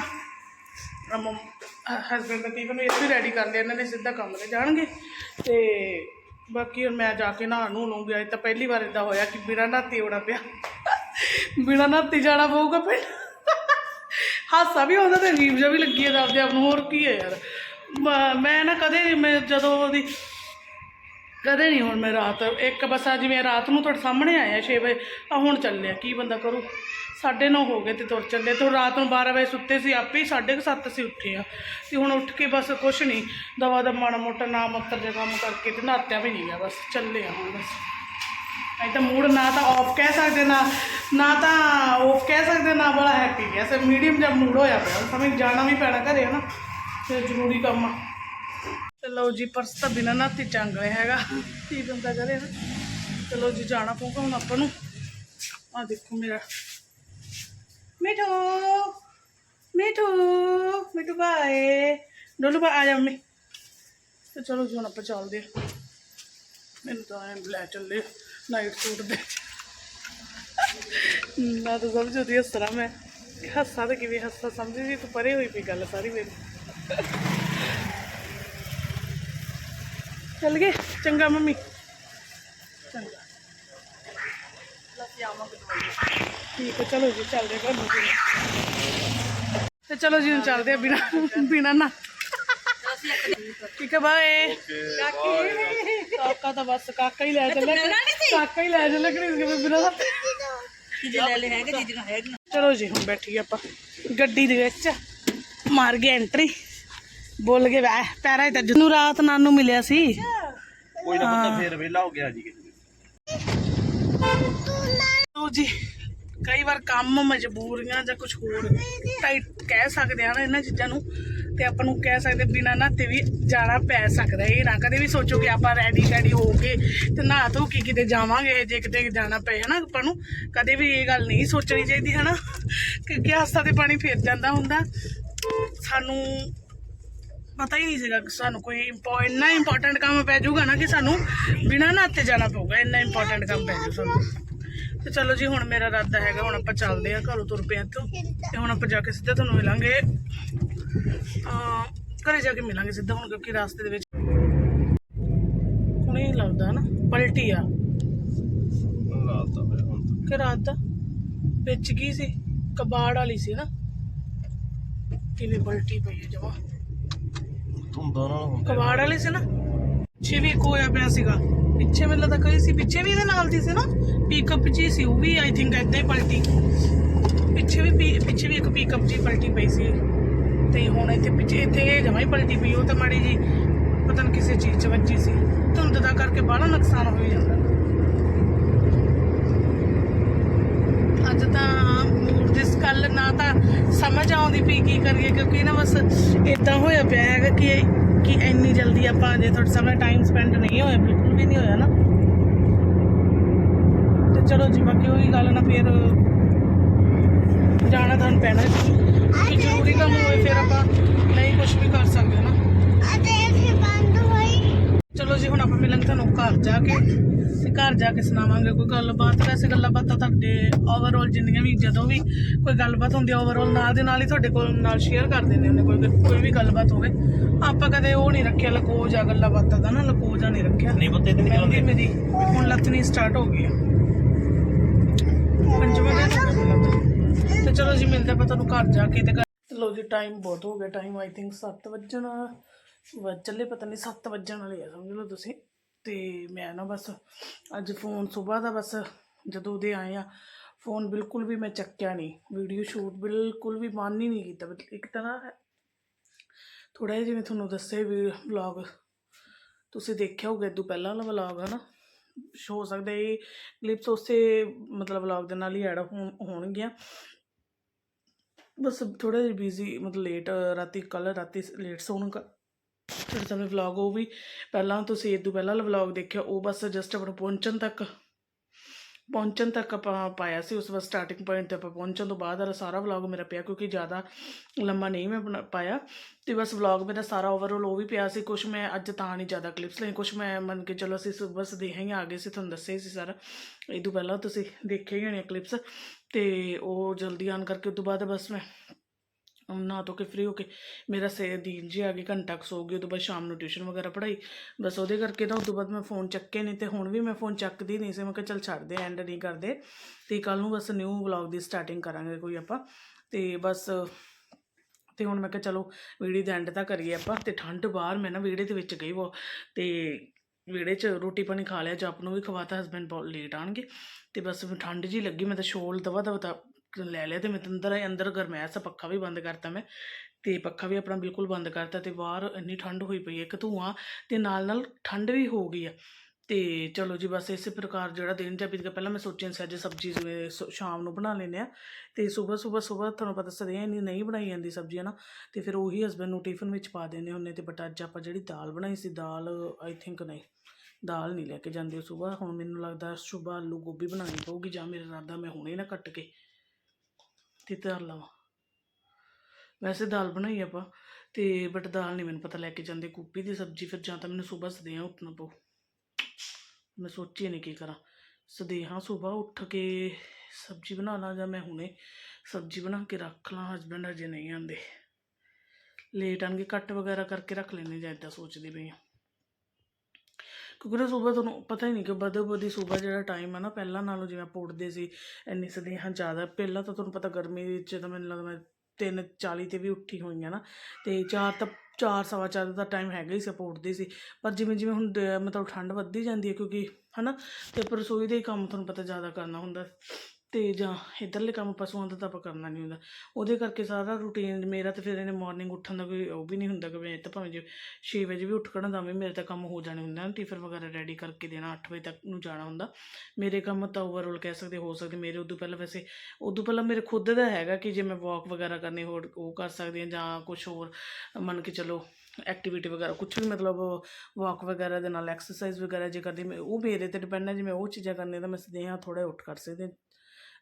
ਹਸਬੰਡ ਦਾ ਟਿਫਨ ਇਹ ਵੀ ਰੈਡੀ ਕਰ ਲਿਆ। ਇਹਨਾਂ ਨੇ ਸਿੱਧਾ ਕੰਮ ਤੇ ਜਾਣਗੇ। ਤੇ ਬਾਕੀ ਹੁਣ ਮੈਂ ਜਾ ਕੇ ਨਹਾ ਨੂੰ ਲੂੰਗੀ ਅੱਜ ਤਾਂ ਪਹਿਲੀ ਵਾਰ ਇਦਾਂ ਹੋਇਆ ਕਿ ਬਿਨਾਂ ਨਹਾਤੇ ਆਉਣਾ ਪਿਆ। ਬਿਨਾਂ ਨਹਾਤੇ ਜਾਣਾ ਪਊਗਾ ਪਿੰਡ ਹਾਸਾ ਵੀ ਆਉਂਦਾ ਤੇ ਅਜੀਬ ਜਿਹਾ ਵੀ ਲੱਗੀ ਹੈ ਦੱਸਦੇ ਆਪ ਨੂੰ, ਹੋਰ ਕੀ ਹੈ ਯਾਰ। ਮੈਂ ਨਾ ਕਦੇ ਮੈਂ ਜਦੋਂ ਉਹਦੀ, ਕਦੇ ਨਹੀਂ ਹੁਣ ਮੈਂ ਰਾਤ, ਇੱਕ ਬਸ ਆ ਜਿਵੇਂ ਰਾਤ ਨੂੰ ਤੁਹਾਡੇ ਸਾਹਮਣੇ ਆਇਆ 6 ਵਜੇ ਆ ਹੁਣ ਚੱਲਿਆ ਕੀ ਬੰਦਾ ਕਰੂ? ਸਾਢੇ ਨੌ ਹੋ ਗਏ ਤੇ ਤੁਰ ਚੱਲੇ ਤੇ ਰਾਤ ਨੂੰ 12 ਵਜੇ ਸੁੱਤੇ ਸੀ, ਆਪੇ ਹੀ ਸਾਢੇ ਕੁ ਸੱਤ ਅਸੀਂ ਉੱਠੇ ਆ ਤੇ ਹੁਣ ਉੱਠ ਕੇ ਬਸ ਕੁਛ ਨਹੀਂ ਦਵਾ ਦਾ ਮਾੜਾ ਮੋਟਾ ਨਾਮ ਮੱਤਰ ਜਿਹਾ ਕੰਮ ਕਰਕੇ ਤੇ ਨਹਾਤਿਆ ਵੀ ਨਹੀਂ ਗਿਆ, ਬਸ ਚੱਲੇ ਆ ਹੁਣ ਬਸ। ਅਜੇ ਤਾਂ ਮੂਡ ਨਾ ਤਾਂ ਆਫ ਕਹਿ ਸਕਦੇ ਨਾ ਨਾ ਤਾਂ ਆਫ ਕਹਿ ਸਕਦੇ, ਨਾ ਬੜਾ ਹੈਪੀ ਗਿਆ ਸੇ ਮੀਡੀਅਮ ਜਿਹਾ ਮੂਡ ਹੋਇਆ ਪਿਆ ਸਮਝ ਜਾਣਾ ਵੀ ਪੈਣਾ ਘਰੇ, ਹਨਾ? ਤੇ ਜ਼ਰੂਰੀ ਕੰਮ ਆ। ਤੇ ਜੀ, ਪਰਸ ਤਾਂ ਬਿਨਾਂ ਨਾਤੀ ਚੰਗ ਰਿਹਾ ਹੈਗਾ। ਕੀ ਬੰਦਾ ਕਰੇ ਨਾ ਚਲੋ ਜੀ, ਜਾਣਾ ਪਊਗਾ ਹੁਣ ਆਪਾਂ ਨੂੰ। ਆ ਦੇਖੋ ਮੇਰਾ ਮਿੱਠੂ ਮਿੱਠੂ ਮਿੱਠੂ ਬਾਏ ਡੋਲੂ ਬਾ ਆ ਜਾ ਮੰਮੀ ਤੇ ਚਲੋ ਜੀ ਹੁਣ ਆਪਾਂ ਚੱਲਦੇ ਆ ਮੈਨੂੰ ਤਾਂ ਐਂ ਲੈ ਚੱਲੇ ਨਾਈਟ ਸੂਟ ਦੇ ਨਾ ਤਾਂ ਸਮਝ ਉਹਦੀ ਹੱਸਣਾ ਮੈਂ ਹੱਸਾ ਤਾਂ ਕਿਵੇਂ ਹੱਸਾ ਸਮਝੀ ਜੀ ਤੂੰ ਪਰੇ ਹੋਈ ਪਈ ਗੱਲ ਸਾਰੀ ਮੇਰੀ ਚੱਲ ਗਏ ਚੰਗਾ ਮੰਮੀ ਚੰਗਾ ਠੀਕ ਹੈ ਚਲੋ ਜੀ ਚੱਲਦੇ ਘਰ ਨੂੰ ਫਿਰ। ਤੇ ਚਲੋ ਜੀ ਹੁਣ ਚੱਲਦੇ ਆ ਬਿਨਾ ਬਿਨਾ ਨਾ ਠੀਕ ਹੈ ਬਾਏ। ਕਾਕਾ। ਤਾਂ ਬਸ ਕਾਕਾ ਹੀ ਲੈ ਚੱਲਿਆ। ਕਾਕਾ ਹੀ ਲੈ ਚੱਲਿਆ ਕਿ ਬਿਨਾ ਨਾ ਜੀਜੇ ਲੈ ਲੈ ਹੈਗੇ ਜੀਜੇ ਹੈਗੇ। ਚਲੋ ਜੀ ਹੁਣ ਬੈਠੀ ਆਪਾਂ। ਗੱਡੀ ਦੇ ਵਿੱਚ ਮਾਰ ਗਏ ਐਂਟਰੀ ਬੋਲ ਕੇ ਵੈ ਪੈਰਾ ਹੀ ਤਾਂ ਨੂੰ ਰਾਤ ਨਾਨੂ ਮਿਲਿਆ ਸੀ। ਕੋਈ ਨਾ ਬੰਦਾ ਫੇਰ ਵਿਹਲਾ ਹੋ ਗਿਆ ਜੀ। ਜੀ। ਕਈ ਵਾਰ ਕੰਮ ਮਜਬੂਰੀਆਂ ਜਾਂ ਕੁਝ ਹੋਰ ਟਾਈਟ ਕਹਿ ਸਕਦੇ ਆ ਨਾ ਇਹਨਾਂ ਚੀਜ਼ਾਂ ਨੂੰ ਤੇ ਆਪਾਂ ਨੂੰ ਕਹਿ ਸਕਦੇ ਬਿਨਾਂ ਨਹਾਤੇ ਵੀ ਜਾਣਾ ਪੈ ਸਕਦਾ ਇਹ ਨਾ ਕਦੇ ਵੀ ਸੋਚੋ ਕਿ ਆਪਾਂ ਰੈਡੀ ਰੈਡੀ ਹੋ ਕੇ ਤੇ ਨਹਾ ਧੋ ਕੇ ਕਿਤੇ ਜਾਵਾਂਗੇ ਜੇ ਕਿਤੇ ਜਾਣਾ ਪਏ, ਹਨਾ? ਆਪਾਂ ਨੂੰ ਕਦੇ ਵੀ ਇਹ ਗੱਲ ਨਹੀਂ ਸੋਚਣੀ ਚਾਹੀਦੀ, ਹਨਾ? ਕਿਉਂਕਿ ਹੱਥਾਂ ਤੇ ਪਾਣੀ ਫਿਰ ਜਾਂਦਾ ਹੁੰਦਾ। ਸਾਨੂੰ ਪਤਾ ਹੀ ਨਹੀਂ ਸੀਗਾ ਸਾਨੂੰ ਕੋਈ ਇੰਪੋ- ਇੰਨਾ ਇੰਪੋਰਟੈਂਟ ਕੰਮ ਪੈ ਜਾਊਗਾ ਨਾ ਕਿ ਸਾਨੂੰ ਬਿਨਾਂ ਨਹਾਤੇ ਜਾਣਾ ਪਊਗਾ, ਇੰਨਾ ਇੰਪੋਰਟੈਂਟ ਕੰਮ ਪੈ ਜਾਊ ਸਾਨੂੰ। ਤੇ ਚਲੋ ਜੀ ਹੁਣ ਮੇਰਾ ਇਰਾਦਾ ਹੈਗਾ ਹੁਣ ਆਪਾਂ ਚੱਲਦੇ ਆ ਘਰੋਂ ਤੁਰ ਪਏ ਇੱਥੋਂ। ਤੇ ਹੁਣ ਆਪਾਂ ਜਾ ਕੇ ਸਿੱਧਾ ਤੁਹਾਨੂੰ ਮਿਲਾਂਗੇ। ਆ ਘਰੇ ਜਾ ਕੇ ਮਿਲਾਂਗੇ ਸਿੱਧਾ ਹੁਣ ਕਿਉਂਕਿ ਰਾਸਤੇ ਦੇ ਵਿੱਚ ਹੁਣੇ ਲੱਗਦਾ ਨਾ ਪਲਟੀ ਆ। ਰਾਤ ਦਾ ਫਿਰ ਹੁਣ। ਕਿ ਰਾਤ ਦਾ? ਵਿੱਚ ਕੀ ਸੀ? ਕਬਾੜ ਵਾਲੀ ਸੀ ਨਾ। ਕਿਵੇਂ ਪਲਟੀ ਪਈ ਹੈ ਜਮਾ। ਧੁੰਦਾਂ ਨਾਲ ਹੁੰਦਾ। ਕਬਾੜ ਵਾਲੀ ਸੀ ਨਾ। ਪਿੱਛੇ ਵੀ ਇੱਕ ਹੋਇਆ ਪਿਆ ਸੀਗਾ। ਪਿੱਛੇ ਮੈਨੂੰ ਲੱਗਦਾ ਕਈ ਸੀ, ਪਿੱਛੇ ਵੀ ਇਹਦੇ ਨਾਲ ਦੀ ਸੀ ਨਾ ਪਿਕਅਪ ਜੀ ਸੀ, ਉਹ ਵੀ ਆਈ ਥਿੰਕ ਏਦਾਂ ਹੀ ਪਲਟੀ। ਪਿੱਛੇ ਵੀ ਪਿੱਛੇ ਵੀ ਇੱਕ ਪਿਕਅਪ ਜੀ ਪਲਟੀ ਪਈ ਸੀ। ਤੇ ਹੁਣ ਇੱਥੇ ਪਿੱਛੇ, ਇੱਥੇ ਇਹ ਜਮਾਂ ਹੀ ਪਲਟੀ ਪਈ, ਉਹ ਤਾਂ ਮਾੜੀ ਜੀ ਪਤਾ ਨਹੀਂ ਕਿਸੇ ਚੀਜ਼ 'ਚ ਵੱਜੀ ਸੀ। ਧੁੰਦ ਦਾ ਕਰਕੇ ਬਾਹਲਾ ਨੁਕਸਾਨ ਹੋ ਜਾਂਦਾ। ਅੱਜ ਤਾਂ ਮੂਡ ਦਿਸ ਕੱਲ ਨਾ ਤਾਂ ਸਮਝ ਆਉਂਦੀ ਪਈ ਕੀ ਕਰੀਏ, ਕਿਉਂਕਿ ਨਾ ਬਸ ਇਦਾਂ ਹੋਇਆ ਪਿਆ ਹੈਗਾ ਕਿ ਕਿ ਇੰਨੀ ਜਲਦੀ ਆਪਾਂ ਜੇ ਤੁਹਾਡੇ ਸਾਹਮਣੇ ਟਾਈਮ ਸਪੈਂਡ ਨਹੀਂ ਹੋਇਆ ਬਿਲਕੁਲ ਵੀ ਨਹੀਂ ਹੋਇਆ ਨਾ। ਤੇ ਚਲੋ ਜੀ ਬਾਕੀ ਉਹੀ ਗੱਲ ਨਾ ਫਿਰ ਜਾਣਾ ਤਾਂ ਪੈਣਾ ਕਿ ਜ਼ਰੂਰੀ ਕੰਮ ਹੋਵੇ ਫਿਰ ਆਪਾਂ ਨਹੀਂ ਕੁਝ ਵੀ ਕਰ ਸਕਦੇ ਨਾ। ਚਲੋ ਜੀ ਹੁਣ ਆਪਾਂ ਮਿਲਾਂਗੇ ਤੁਹਾਨੂੰ ਘਰ ਜਾ ਕੇ ਤੇ ਘਰ ਜਾ ਕੇ ਸੁਣਾਵਾਂਗੇ ਕੋਈ ਗੱਲਬਾਤ। ਵੈਸੇ ਗੱਲਾਂ ਬਾਤਾਂ ਤੁਹਾਡੇ ਓਵਰਆਲ ਜਿੰਨੀਆਂ ਵੀ ਜਦੋਂ ਵੀ ਕੋਈ ਗੱਲਬਾਤ ਹੁੰਦੀ ਹੈ ਓਵਰਆਲ ਨਾਲ ਦੇ ਨਾਲ ਹੀ ਤੁਹਾਡੇ ਕੋਲ ਨਾਲ ਸ਼ੇਅਰ ਕਰ ਦਿੰਦੇ ਹੁੰਦੇ ਕੋਈ ਕੋਈ ਵੀ ਗੱਲਬਾਤ ਹੋਵੇ। ਆਪਾਂ ਕਦੇ ਉਹ ਨਹੀਂ ਰੱਖਿਆ ਲਕੋ ਜਾ ਗੱਲਾਂ ਬਾਤਾਂ ਦਾ ਨਾ ਲਕੋ ਜਾ ਨਹੀਂ ਰੱਖਿਆ। ਨਹੀਂ ਬੱਤੇ ਤੇ ਮਹਿੰਦੀ ਮੇਰੀ ਹੁਣ ਲੱਥਣੀ ਸਟਾਰਟ ਹੋ ਗਈ ਆ। ਪੰਜਵਾਂ ਦਿਨ ਹੋ। ਤੇ ਚਲੋ ਜੀ ਮਿਲਦੇ ਆਪਾਂ ਤੁਹਾਨੂੰ ਘਰ ਜਾ ਕੇ ਤੇ ਲਓ ਜੀ ਟਾਈਮ ਬਹੁਤ ਹੋ ਗਿਆ ਟਾਈਮ ਆਈ ਥਿੰਕ 7 ਵਜਣ। ਵੱਜ ਚੱਲੇ ਪਤਾ ਨਹੀਂ 7 ਵਜਣ ਵਾਲੇ ਆ, ਸਮਝ ਲਓ ਤੁਸੀਂ। ਤੇ ਮੈਂ ਨਾ ਬਸ ਅੱਜ ਫੋਨ ਸਵੇਰ ਦਾ ਬਸ ਜਦੋਂ ਦੇ ਆਏ ਆ, ਫੋਨ ਬਿਲਕੁਲ ਵੀ ਮੈਂ ਚੱਕਿਆ ਨਹੀਂ ਵੀਡੀਓ ਸ਼ੂਟ ਬਿਲਕੁਲ ਵੀ ਮਨ ਹੀ ਨਹੀਂ ਕੀਤਾ। ਮਤਲਬ ਇੱਕ ਤਰ੍ਹਾਂ ਨਾ ਥੋੜਾ ਜਿਹਾ ਜਿਵੇਂ ਤੁਹਾਨੂੰ ਦੱਸੇ ਵੀ ਵਲੌਗ ਤੁਸੀਂ ਦੇਖਿਆ ਹੋਊਗਾ ਇਦੋਂ ਪਹਿਲਾਂ ਵਾਲਾ ਵਲੌਗ ਹੈ ਨਾ ਹੋ ਸਕਦਾ ਇਹ ਕਲਿੱਪਸ ਉਸੇ ਮਤਲਬ ਵਲੌਗ ਦੇ ਨਾਲ ਹੀ ਐਡ ਹੋਣਗੀਆਂ। ਬਸ ਥੋੜਾ ਜਿਹਾ ਬਿਜ਼ੀ ਮਤਲਬ ਲੇਟ ਰਾਤੀ ਕੱਲ ਰਾਤੀ ਲੇਟ ਸੌਣ ਜਿਹੜੇ ਸਮੇਂ ਵਲੌਗ ਉਹ ਵੀ ਪਹਿਲਾਂ ਤੁਸੀਂ ਇਦੋਂ ਪਹਿਲਾਂ ਵਾਲਾ ਵਲੌਗ ਦੇਖਿਆ, ਉਹ ਬਸ ਜਸਟ ਆਪਣਾ ਪਹੁੰਚਣ ਤੱਕ ਪਹੁੰਚਣ ਤੱਕ ਆਪਾਂ ਪਾਇਆ ਸੀ, ਉਸ ਵਾਰ ਸਟਾਰਟਿੰਗ ਪੁਆਇੰਟ ਤੇ ਆਪਾਂ ਪਹੁੰਚਣ ਤੋਂ ਬਾਅਦ ਵਾਲਾ ਸਾਰਾ ਵਲੌਗ ਮੇਰਾ ਪਿਆ ਕਿਉਂਕਿ ਜ਼ਿਆਦਾ ਲੰਮਾ ਨਹੀਂ ਮੈਂ ਪਾਇਆ ਤੇ ਬਸ ਵਲੌਗ ਮੇਰਾ ਸਾਰਾ ਓਵਰਆਲ ਉਹ ਵੀ ਪਿਆ ਸੀ ਕੁਝ ਮੈਂ ਅੱਜ ਤਾਂ ਨਹੀਂ ਜ਼ਿਆਦਾ ਕਲਿੱਪਸ ਲਈ ਕੁਝ ਮੈਂ ਮੰਨ ਕੇ ਚਲੋ ਅਸੀਂ ਬਸ ਸਦੇ ਹੀ ਆ ਗਏ ਸੀ ਤੁਹਾਨੂੰ ਦੱਸਿਆ ਹੀ ਸੀ ਸਾਰਾ ਇਹ ਤੋਂ ਪਹਿਲਾਂ ਤੁਸੀਂ ਦੇਖੇ ਹੀ ਹੋਣੇ ਕਲਿੱਪਸ ਤੇ ਉਹ ਜਲਦੀ ਆਨ ਕਰਕੇ ਉਸ ਤੋਂ ਬਾਅਦ ਬਸ ਮੈਂ ਨਾ ਤੋਂ ਕੇ ਫ੍ਰੀ ਹੋ ਕੇ ਮੇਰਾ ਸੇ ਦੀਨ ਜੀ ਆ ਗਈ, ਘੰਟਾ ਕੁ ਸੋ ਗਈ ਉਹ ਤੋਂ ਬਾਅਦ ਸ਼ਾਮ ਨੂੰ ਟਿਊਸ਼ਨ ਵਗੈਰਾ ਪੜ੍ਹਾਈ। ਬਸ ਉਹਦੇ ਕਰਕੇ ਤਾਂ ਉਸ ਤੋਂ ਬਾਅਦ ਮੈਂ ਫੋਨ ਚੱਕੇ ਨਹੀਂ ਤੇ ਹੁਣ ਵੀ ਮੈਂ ਫੋਨ ਚੱਕਦੀ ਨਹੀਂ ਸੀ, ਮੈਂ ਕਿਹਾ ਚੱਲ ਛੱਡਦੇ ਐਂਡ ਨਹੀਂ ਕਰਦੇ। ਤੇ ਕੱਲ ਨੂੰ ਬਸ ਨਿਊ ਵਲੌਗ ਦੀ ਸਟਾਰਟਿੰਗ ਕਰਾਂਗੇ ਕੋਈ ਆਪਾਂ। ਤੇ ਬਸ, ਤੇ ਹੁਣ ਮੈਂ ਕਿਹਾ ਚਲੋ ਵੀਡੀਓ ਦੇ ਐਂਡ ਤਾਂ ਕਰੀਏ ਆਪਾਂ, ਤੇ ਠੰਡ ਬਾਹਰ ਮੈਂ ਨਾ ਵਿਹੜੇ ਦੇ ਵਿੱਚ ਗਈ ਉਹ ਤੇ ਵਿਹੜੇ 'ਚ ਰੋਟੀ ਪਾਣੀ ਖਾ ਲਿਆ ਜੱਪ ਨੂੰ ਵੀ ਖਵਾਤਾ ਹਸਬੈਂਡ ਬਹੁਤ ਲੇਟ ਆਣਗੇ ਤੇ ਬਸ ਠੰਡ ਜੀ ਲੱਗੀ, ਮੈਂ ਤਾਂ ਸ਼ੋਲ ਦਵਾ ਦਵਾ ਲੈ ਲਿਆ ਤੇ ਮੈਂ ਤਾਂ ਅੰਦਰ ਅੰਦਰ ਗਰਮੈਸ਼ ਪੱਖਾ ਵੀ ਬੰਦ ਕਰਤਾ ਮੈਂ ਤੇ ਪੱਖਾ ਵੀ ਆਪਣਾ ਬਿਲਕੁਲ ਬੰਦ ਕਰਤਾ ਤੇ ਬਾਹਰ ਇੰਨੀ ਠੰਡ ਹੋਈ ਪਈ ਹੈ, ਇੱਕ ਧੂਆਂ ਤੇ ਨਾਲ ਨਾਲ ਠੰਡ ਵੀ ਹੋ ਗਈ ਆ ਤੇ ਚਲੋ ਜੀ ਬਸ ਇਸੇ ਪ੍ਰਕਾਰ ਜਿਹੜਾ ਦਿਨ ਜਾਂ ਬੀਤ ਗਿਆ, ਪਹਿਲਾਂ ਮੈਂ ਸੋਚਿਆ ਸੀ ਅੱਜ ਸਬਜ਼ੀ ਜਿਵੇਂ ਸ- ਸ਼ਾਮ ਨੂੰ ਬਣਾ ਲੈਂਦੇ ਆ ਤੇ ਸਵੇਰ ਸਵੇਰ ਸਵੇਰ ਤੁਹਾਨੂੰ ਪਤਾ ਸਦੀਆਂ ਇੰਨੀ ਨਹੀਂ ਬਣਾਈ ਜਾਂਦੀ ਸਬਜ਼ੀ, ਹੈ ਨਾ? ਤੇ ਫਿਰ ਉਹੀ ਹਸਬੈਂਡ ਨੂੰ ਟਿਫਨ ਵਿੱਚ ਪਾ ਦਿੰਦੇ ਹੁੰਦੇ ਤੇ ਬਟ ਅੱਜ ਆਪਾਂ ਜਿਹੜੀ ਦਾਲ ਬਣਾਈ ਸੀ, ਦਾਲ ਆਈ ਥਿੰਕ ਨਹੀਂ, ਦਾਲ ਨਹੀਂ ਲੈ ਕੇ ਜਾਂਦੇ ਸਵੇਰ, ਹੁਣ ਮੈਨੂੰ ਲੱਗਦਾ ਸੁਬਹ ਆਲੂ ਗੋਭੀ ਬਣਾਉਣੀ ਪਊਗੀ ਜਾਂ ਮੇਰੇ ਇਰਾਦਾ ਮੈਂ ਹੁਣੇ ਨਾ ਕੱਟ ਕੇ ਤੇ ਧਰ ਲਵਾਂ ਵੈਸੇ ਦਾਲ ਬਣਾਈ ਆਪਾਂ, ਤੇ ਬਟ ਦਾਲ ਨਹੀਂ ਮੈਨੂੰ ਪਤਾ ਲੈ ਕੇ ਜਾਂਦੇ। ਗੋਭੀ ਦੀ ਸਬਜ਼ੀ ਫਿਰ ਜਾਂ ਤਾਂ ਮੈਨੂੰ ਸਵੇਰ ਸਦਿਆਂ ਉੱਠਣਾ ਪਊ। ਮੈਂ ਸੋਚੀ ਨਹੀਂ ਕੀ ਕਰਾਂ। ਸਦੇਹਾਂ ਸਵੇਰ ਉੱਠ ਕੇ ਸਬਜ਼ੀ ਬਣਾ ਲਾਂ ਜਾਂ ਮੈਂ ਹੁਣੇ ਸਬਜ਼ੀ ਬਣਾ ਕੇ ਰੱਖ ਲਾਂ ਹਸਬੈਂਡ ਅਜੇ ਨਹੀਂ ਆਉਂਦੇ। ਲੇਟ ਆਣਗੇ ਕੱਟ ਵਗੈਰਾ ਕਰਕੇ ਰੱਖ ਲੈਣੇ ਜਾਂ ਇਦਾਂ ਸੋਚਦੀ ਪਈ ਹਾਂ। ਕਿਉਂਕਿ ਨਾ ਸੂਬਾ ਤੁਹਾਨੂੰ ਪਤਾ ਹੀ ਨਹੀਂ ਕਿ ਬਦੋ ਬਦੀ ਸਵੇਰ ਜਿਹੜਾ ਟਾਈਮ ਹੈ ਨਾ, ਪਹਿਲਾਂ ਨਾਲੋਂ ਜਿਵੇਂ ਆਪਾਂ ਸੀ, ਇੰਨੀ ਸਦੇਹਾਂ ਜ਼ਿਆਦਾ। ਪਹਿਲਾਂ ਤਾਂ ਤੁਹਾਨੂੰ ਪਤਾ ਗਰਮੀ ਵਿੱਚ ਤਾਂ ਮੈਨੂੰ ਲੱਗਦਾ ਮੈਂ ਤਿੰਨ ਚਾਲੀ ਤੇ ਵੀ ਉੱਠੀ ਹੋਈ ਹਾਂ ਨਾ। ਤੇ ਚਾਰ ਤਾਂ, ਚਾਰ ਸਵਾ ਚਾਰ ਦਾ ਟਾਈਮ ਹੈਗਾ ਹੀ ਸੀ ਆਪਾਂ ਸੀ। ਪਰ ਜਿਵੇਂ ਜਿਵੇਂ ਹੁਣ ਮਤਲਬ ਠੰਡ ਵੱਧਦੀ ਜਾਂਦੀ ਹੈ ਕਿਉਂਕਿ ਹਨਾ, ਤੇ ਪਰ ਰਸੋਈ ਦੇ ਹੀ ਕੰਮ ਤੁਹਾਨੂੰ ਪਤਾ ਜ਼ਿਆਦਾ ਕਰਨਾ ਹੁੰਦਾ। ਤੇ ਜਾਂ ਇੱਧਰਲੇ ਕੰਮ ਪਸ਼ੂਆਂ ਦਾ ਤਾਂ ਆਪਾਂ ਕਰਨਾ ਨਹੀਂ ਹੁੰਦਾ। ਉਹਦੇ ਕਰਕੇ ਸਾਰਾ ਰੂਟੀਨ ਮੇਰਾ ਤੇ ਫਿਰ ਇਹਨੇ ਮਾਰਨਿੰਗ ਉੱਠਣ ਦਾ ਕੋਈ ਉਹ ਵੀ ਨਹੀਂ ਹੁੰਦਾ ਕਿ ਮੈਂ ਤਾਂ ਭਾਵੇਂ ਜੇ 6 ਵਜੇ ਵੀ ਉੱਠ ਖੜਨਾ ਤਾਂ ਵੀ ਮੇਰੇ ਤਾਂ ਕੰਮ ਹੋ ਜਾਣੇ ਹੁੰਦੇ ਹਨ ਟਿਫਨ ਵਗੈਰਾ ਰੈਡੀ ਕਰਕੇ ਦੇਣਾ 8 ਵਜੇ ਤੱਕ ਨੂੰ ਜਾਣਾ ਹੁੰਦਾ। ਮੇਰੇ ਕੰਮ ਤਾਂ ਓਵਰਆਲ ਕਹਿ ਸਕਦੇ, ਹੋ ਸਕਦੇ, ਮੇਰੇ ਉਦੋਂ ਪਹਿਲਾਂ ਵੈਸੇ, ਉਦੋਂ ਪਹਿਲਾਂ ਮੇਰੇ ਖੁਦ ਦਾ ਹੈਗਾ ਕਿ ਜੇ ਮੈਂ ਵਾਕ ਵਗੈਰਾ ਕਰਨੀ ਹੋਰ ਉਹ ਕਰ ਸਕਦੀ ਹਾਂ ਜਾਂ ਕੁਝ ਹੋਰ, ਮੰਨ ਕੇ ਚਲੋ ਐਕਟੀਵਿਟੀ ਵਗੈਰਾ ਕੁਝ ਵੀ ਮਤਲਬ ਵਾਕ ਵਗੈਰਾ ਦੇ ਨਾਲ ਐਕਸਰਸਾਈਜ਼ ਵਗੈਰਾ ਜੇ ਕਰਦੀ ਮੈਂ ਉਹ ਮੇਰੇ ਤੇ ਡਿਪੈਂਡ ਹੈ ਮੈਂ ਉਹ ਚੀਜ਼ਾਂ ਕਰਨੀਆਂ ਤਾਂ ਮੈਂ ਸਿੱਧੇ ਸਦੇਹਾਂ ਥੋੜਾ ਉੱਠ ਕਰ ਸਕਦੇ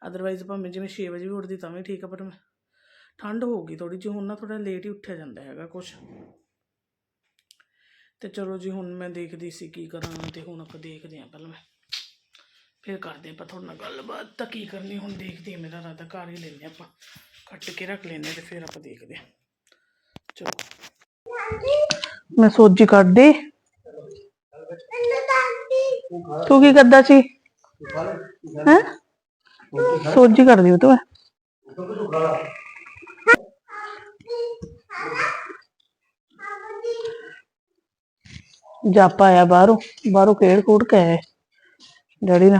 ਅਦਰਵਾਈਜ਼ ਭਾਵੇਂ ਜਿਵੇਂ 6 ਵਜੇ ਵੀ ਉੱਠਦੀ ਤਾਂ ਵੀ ਠੀਕ ਆ ਪਰ ਠੰਡ ਹੋ ਗਈ ਥੋੜੀ ਜਿਹੀ ਹੁਣ ਨਾ ਥੋੜਾ ਲੇਟ ਹੀ ਉੱਠਿਆ ਜਾਂਦਾ ਹੈਗਾ ਕੁਝ ਤੇ ਚਲੋ ਜੀ, ਹੁਣ ਮੈਂ ਦੇਖਦੀ ਸੀ ਕੀ ਕਰਾਂ, ਤੇ ਹੁਣ ਆਪਾਂ ਦੇਖਦੇ ਹਾਂ ਪਹਿਲਾਂ ਮੈਂ। ਫਿਰ ਕਰਦੇ ਆਪਾਂ ਤੁਹਾਡੇ ਨਾਲ ਗੱਲਬਾਤ, ਤਾਂ ਕੀ ਕਰਨੀ ਹੁਣ ਦੇਖਦੇ ਹਾਂ, ਮੇਰਾ ਰਾਦਾ ਘਰ ਹੀ ਲੈਨੇ ਆਪਾਂ। ਕੱਟ ਕੇ ਰੱਖ ਲੈਨੇ ਤੇ ਫਿਰ ਆਪਾਂ ਦੇਖਦੇ ਹਾਂ। ਚਲੋ। ਮੈਂ ਸੋਜੀ ਕੱਢਦੇ ਤੂੰ ਕੀ ਕਰਦਾ ਸੀ? ਹੈ? ਸੋਜੀ ਕਰਦੀ ਤੂੰ। ਜਾਪਾ ਆਇਆ ਬਾਹਰੋਂ ਬਾਹਰੋਂ ਖੇਡ ਕੂੜ ਕੇ ਆਇਆ। ਡੈਡੀ ਨਾ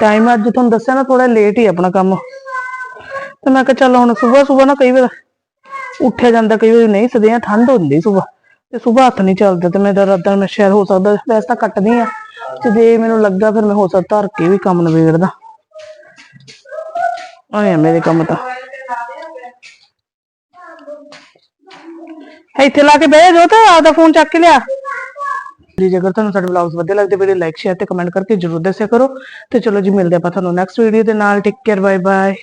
ਟਾਈਮ ਅੱਜ ਤੁਹਾਨੂੰ ਦੱਸਿਆ ਨਾ ਥੋੜਾ ਲੇਟ ਹੀ ਆਪਣਾ ਕੰਮ। ਤੇ ਮੈਂ ਕਿਹਾ ਚੱਲ ਹੁਣ ਸਵੇਰ ਸਵੇਰ ਨਾ ਕਈ ਵਾਰ ਉੱਠਿਆ ਜਾਂਦਾ, ਕਈ ਵਾਰੀ ਨਹੀਂ ਸਦੇ ਠੰਡ ਹੁੰਦੀ ਸਵੇਰ ਤੇ ਸਵੇਰ ਹੱਥ ਨਹੀਂ ਚੱਲਦਾ ਤੇ ਮੈਂ ਰੱਦਾ ਮੈਂ ਸ਼ਾਇਦ ਹੋ ਸਕਦਾ, ਵੈਸੇ ਤਾਂ ਕੱਟਦੀ ਆ। ਤੇ ਜੇ ਮੈਨੂੰ ਲੱਗਾ ਫਿਰ ਮੈਂ ਹੋ ਸਕਦਾ ਧਰ ਕੇ ਵੀ ਕੰਮ ਨਵੇੜਦਾ ਆਇਆ ਮੇਰੇ ਕੰਮ ਤਾਂ ਇੱਥੇ ਲਾ ਕੇ ਬਹਿ ਜਾ ਤਾਂ ਆਪਦਾ ਫੋਨ ਚੱਕ ਕੇ ਲਿਆ। ਜੀ, ਜੇਕਰ ਤੁਹਾਨੂੰ ਸਾਡੇ ਵਲੌਗਸ ਵਧੀਆ ਲੱਗਦੇ ਵੀਡੀਓ ਲਾਈਕ ਸ਼ੇਅਰ ਤੇ ਕਮੈਂਟ ਕਰਕੇ ਜਰੂਰ ਦੱਸਿਆ ਕਰੋ। ਤੇ ਚਲੋ ਜੀ, ਮਿਲਦੇ ਆਪਾਂ ਤੁਹਾਨੂੰ ਨੈਕਸਟ ਵੀਡੀਓ ਦੇ ਨਾਲ। ਟੇਕ ਕੇਅਰ ਬਾਏ ਬਾਏ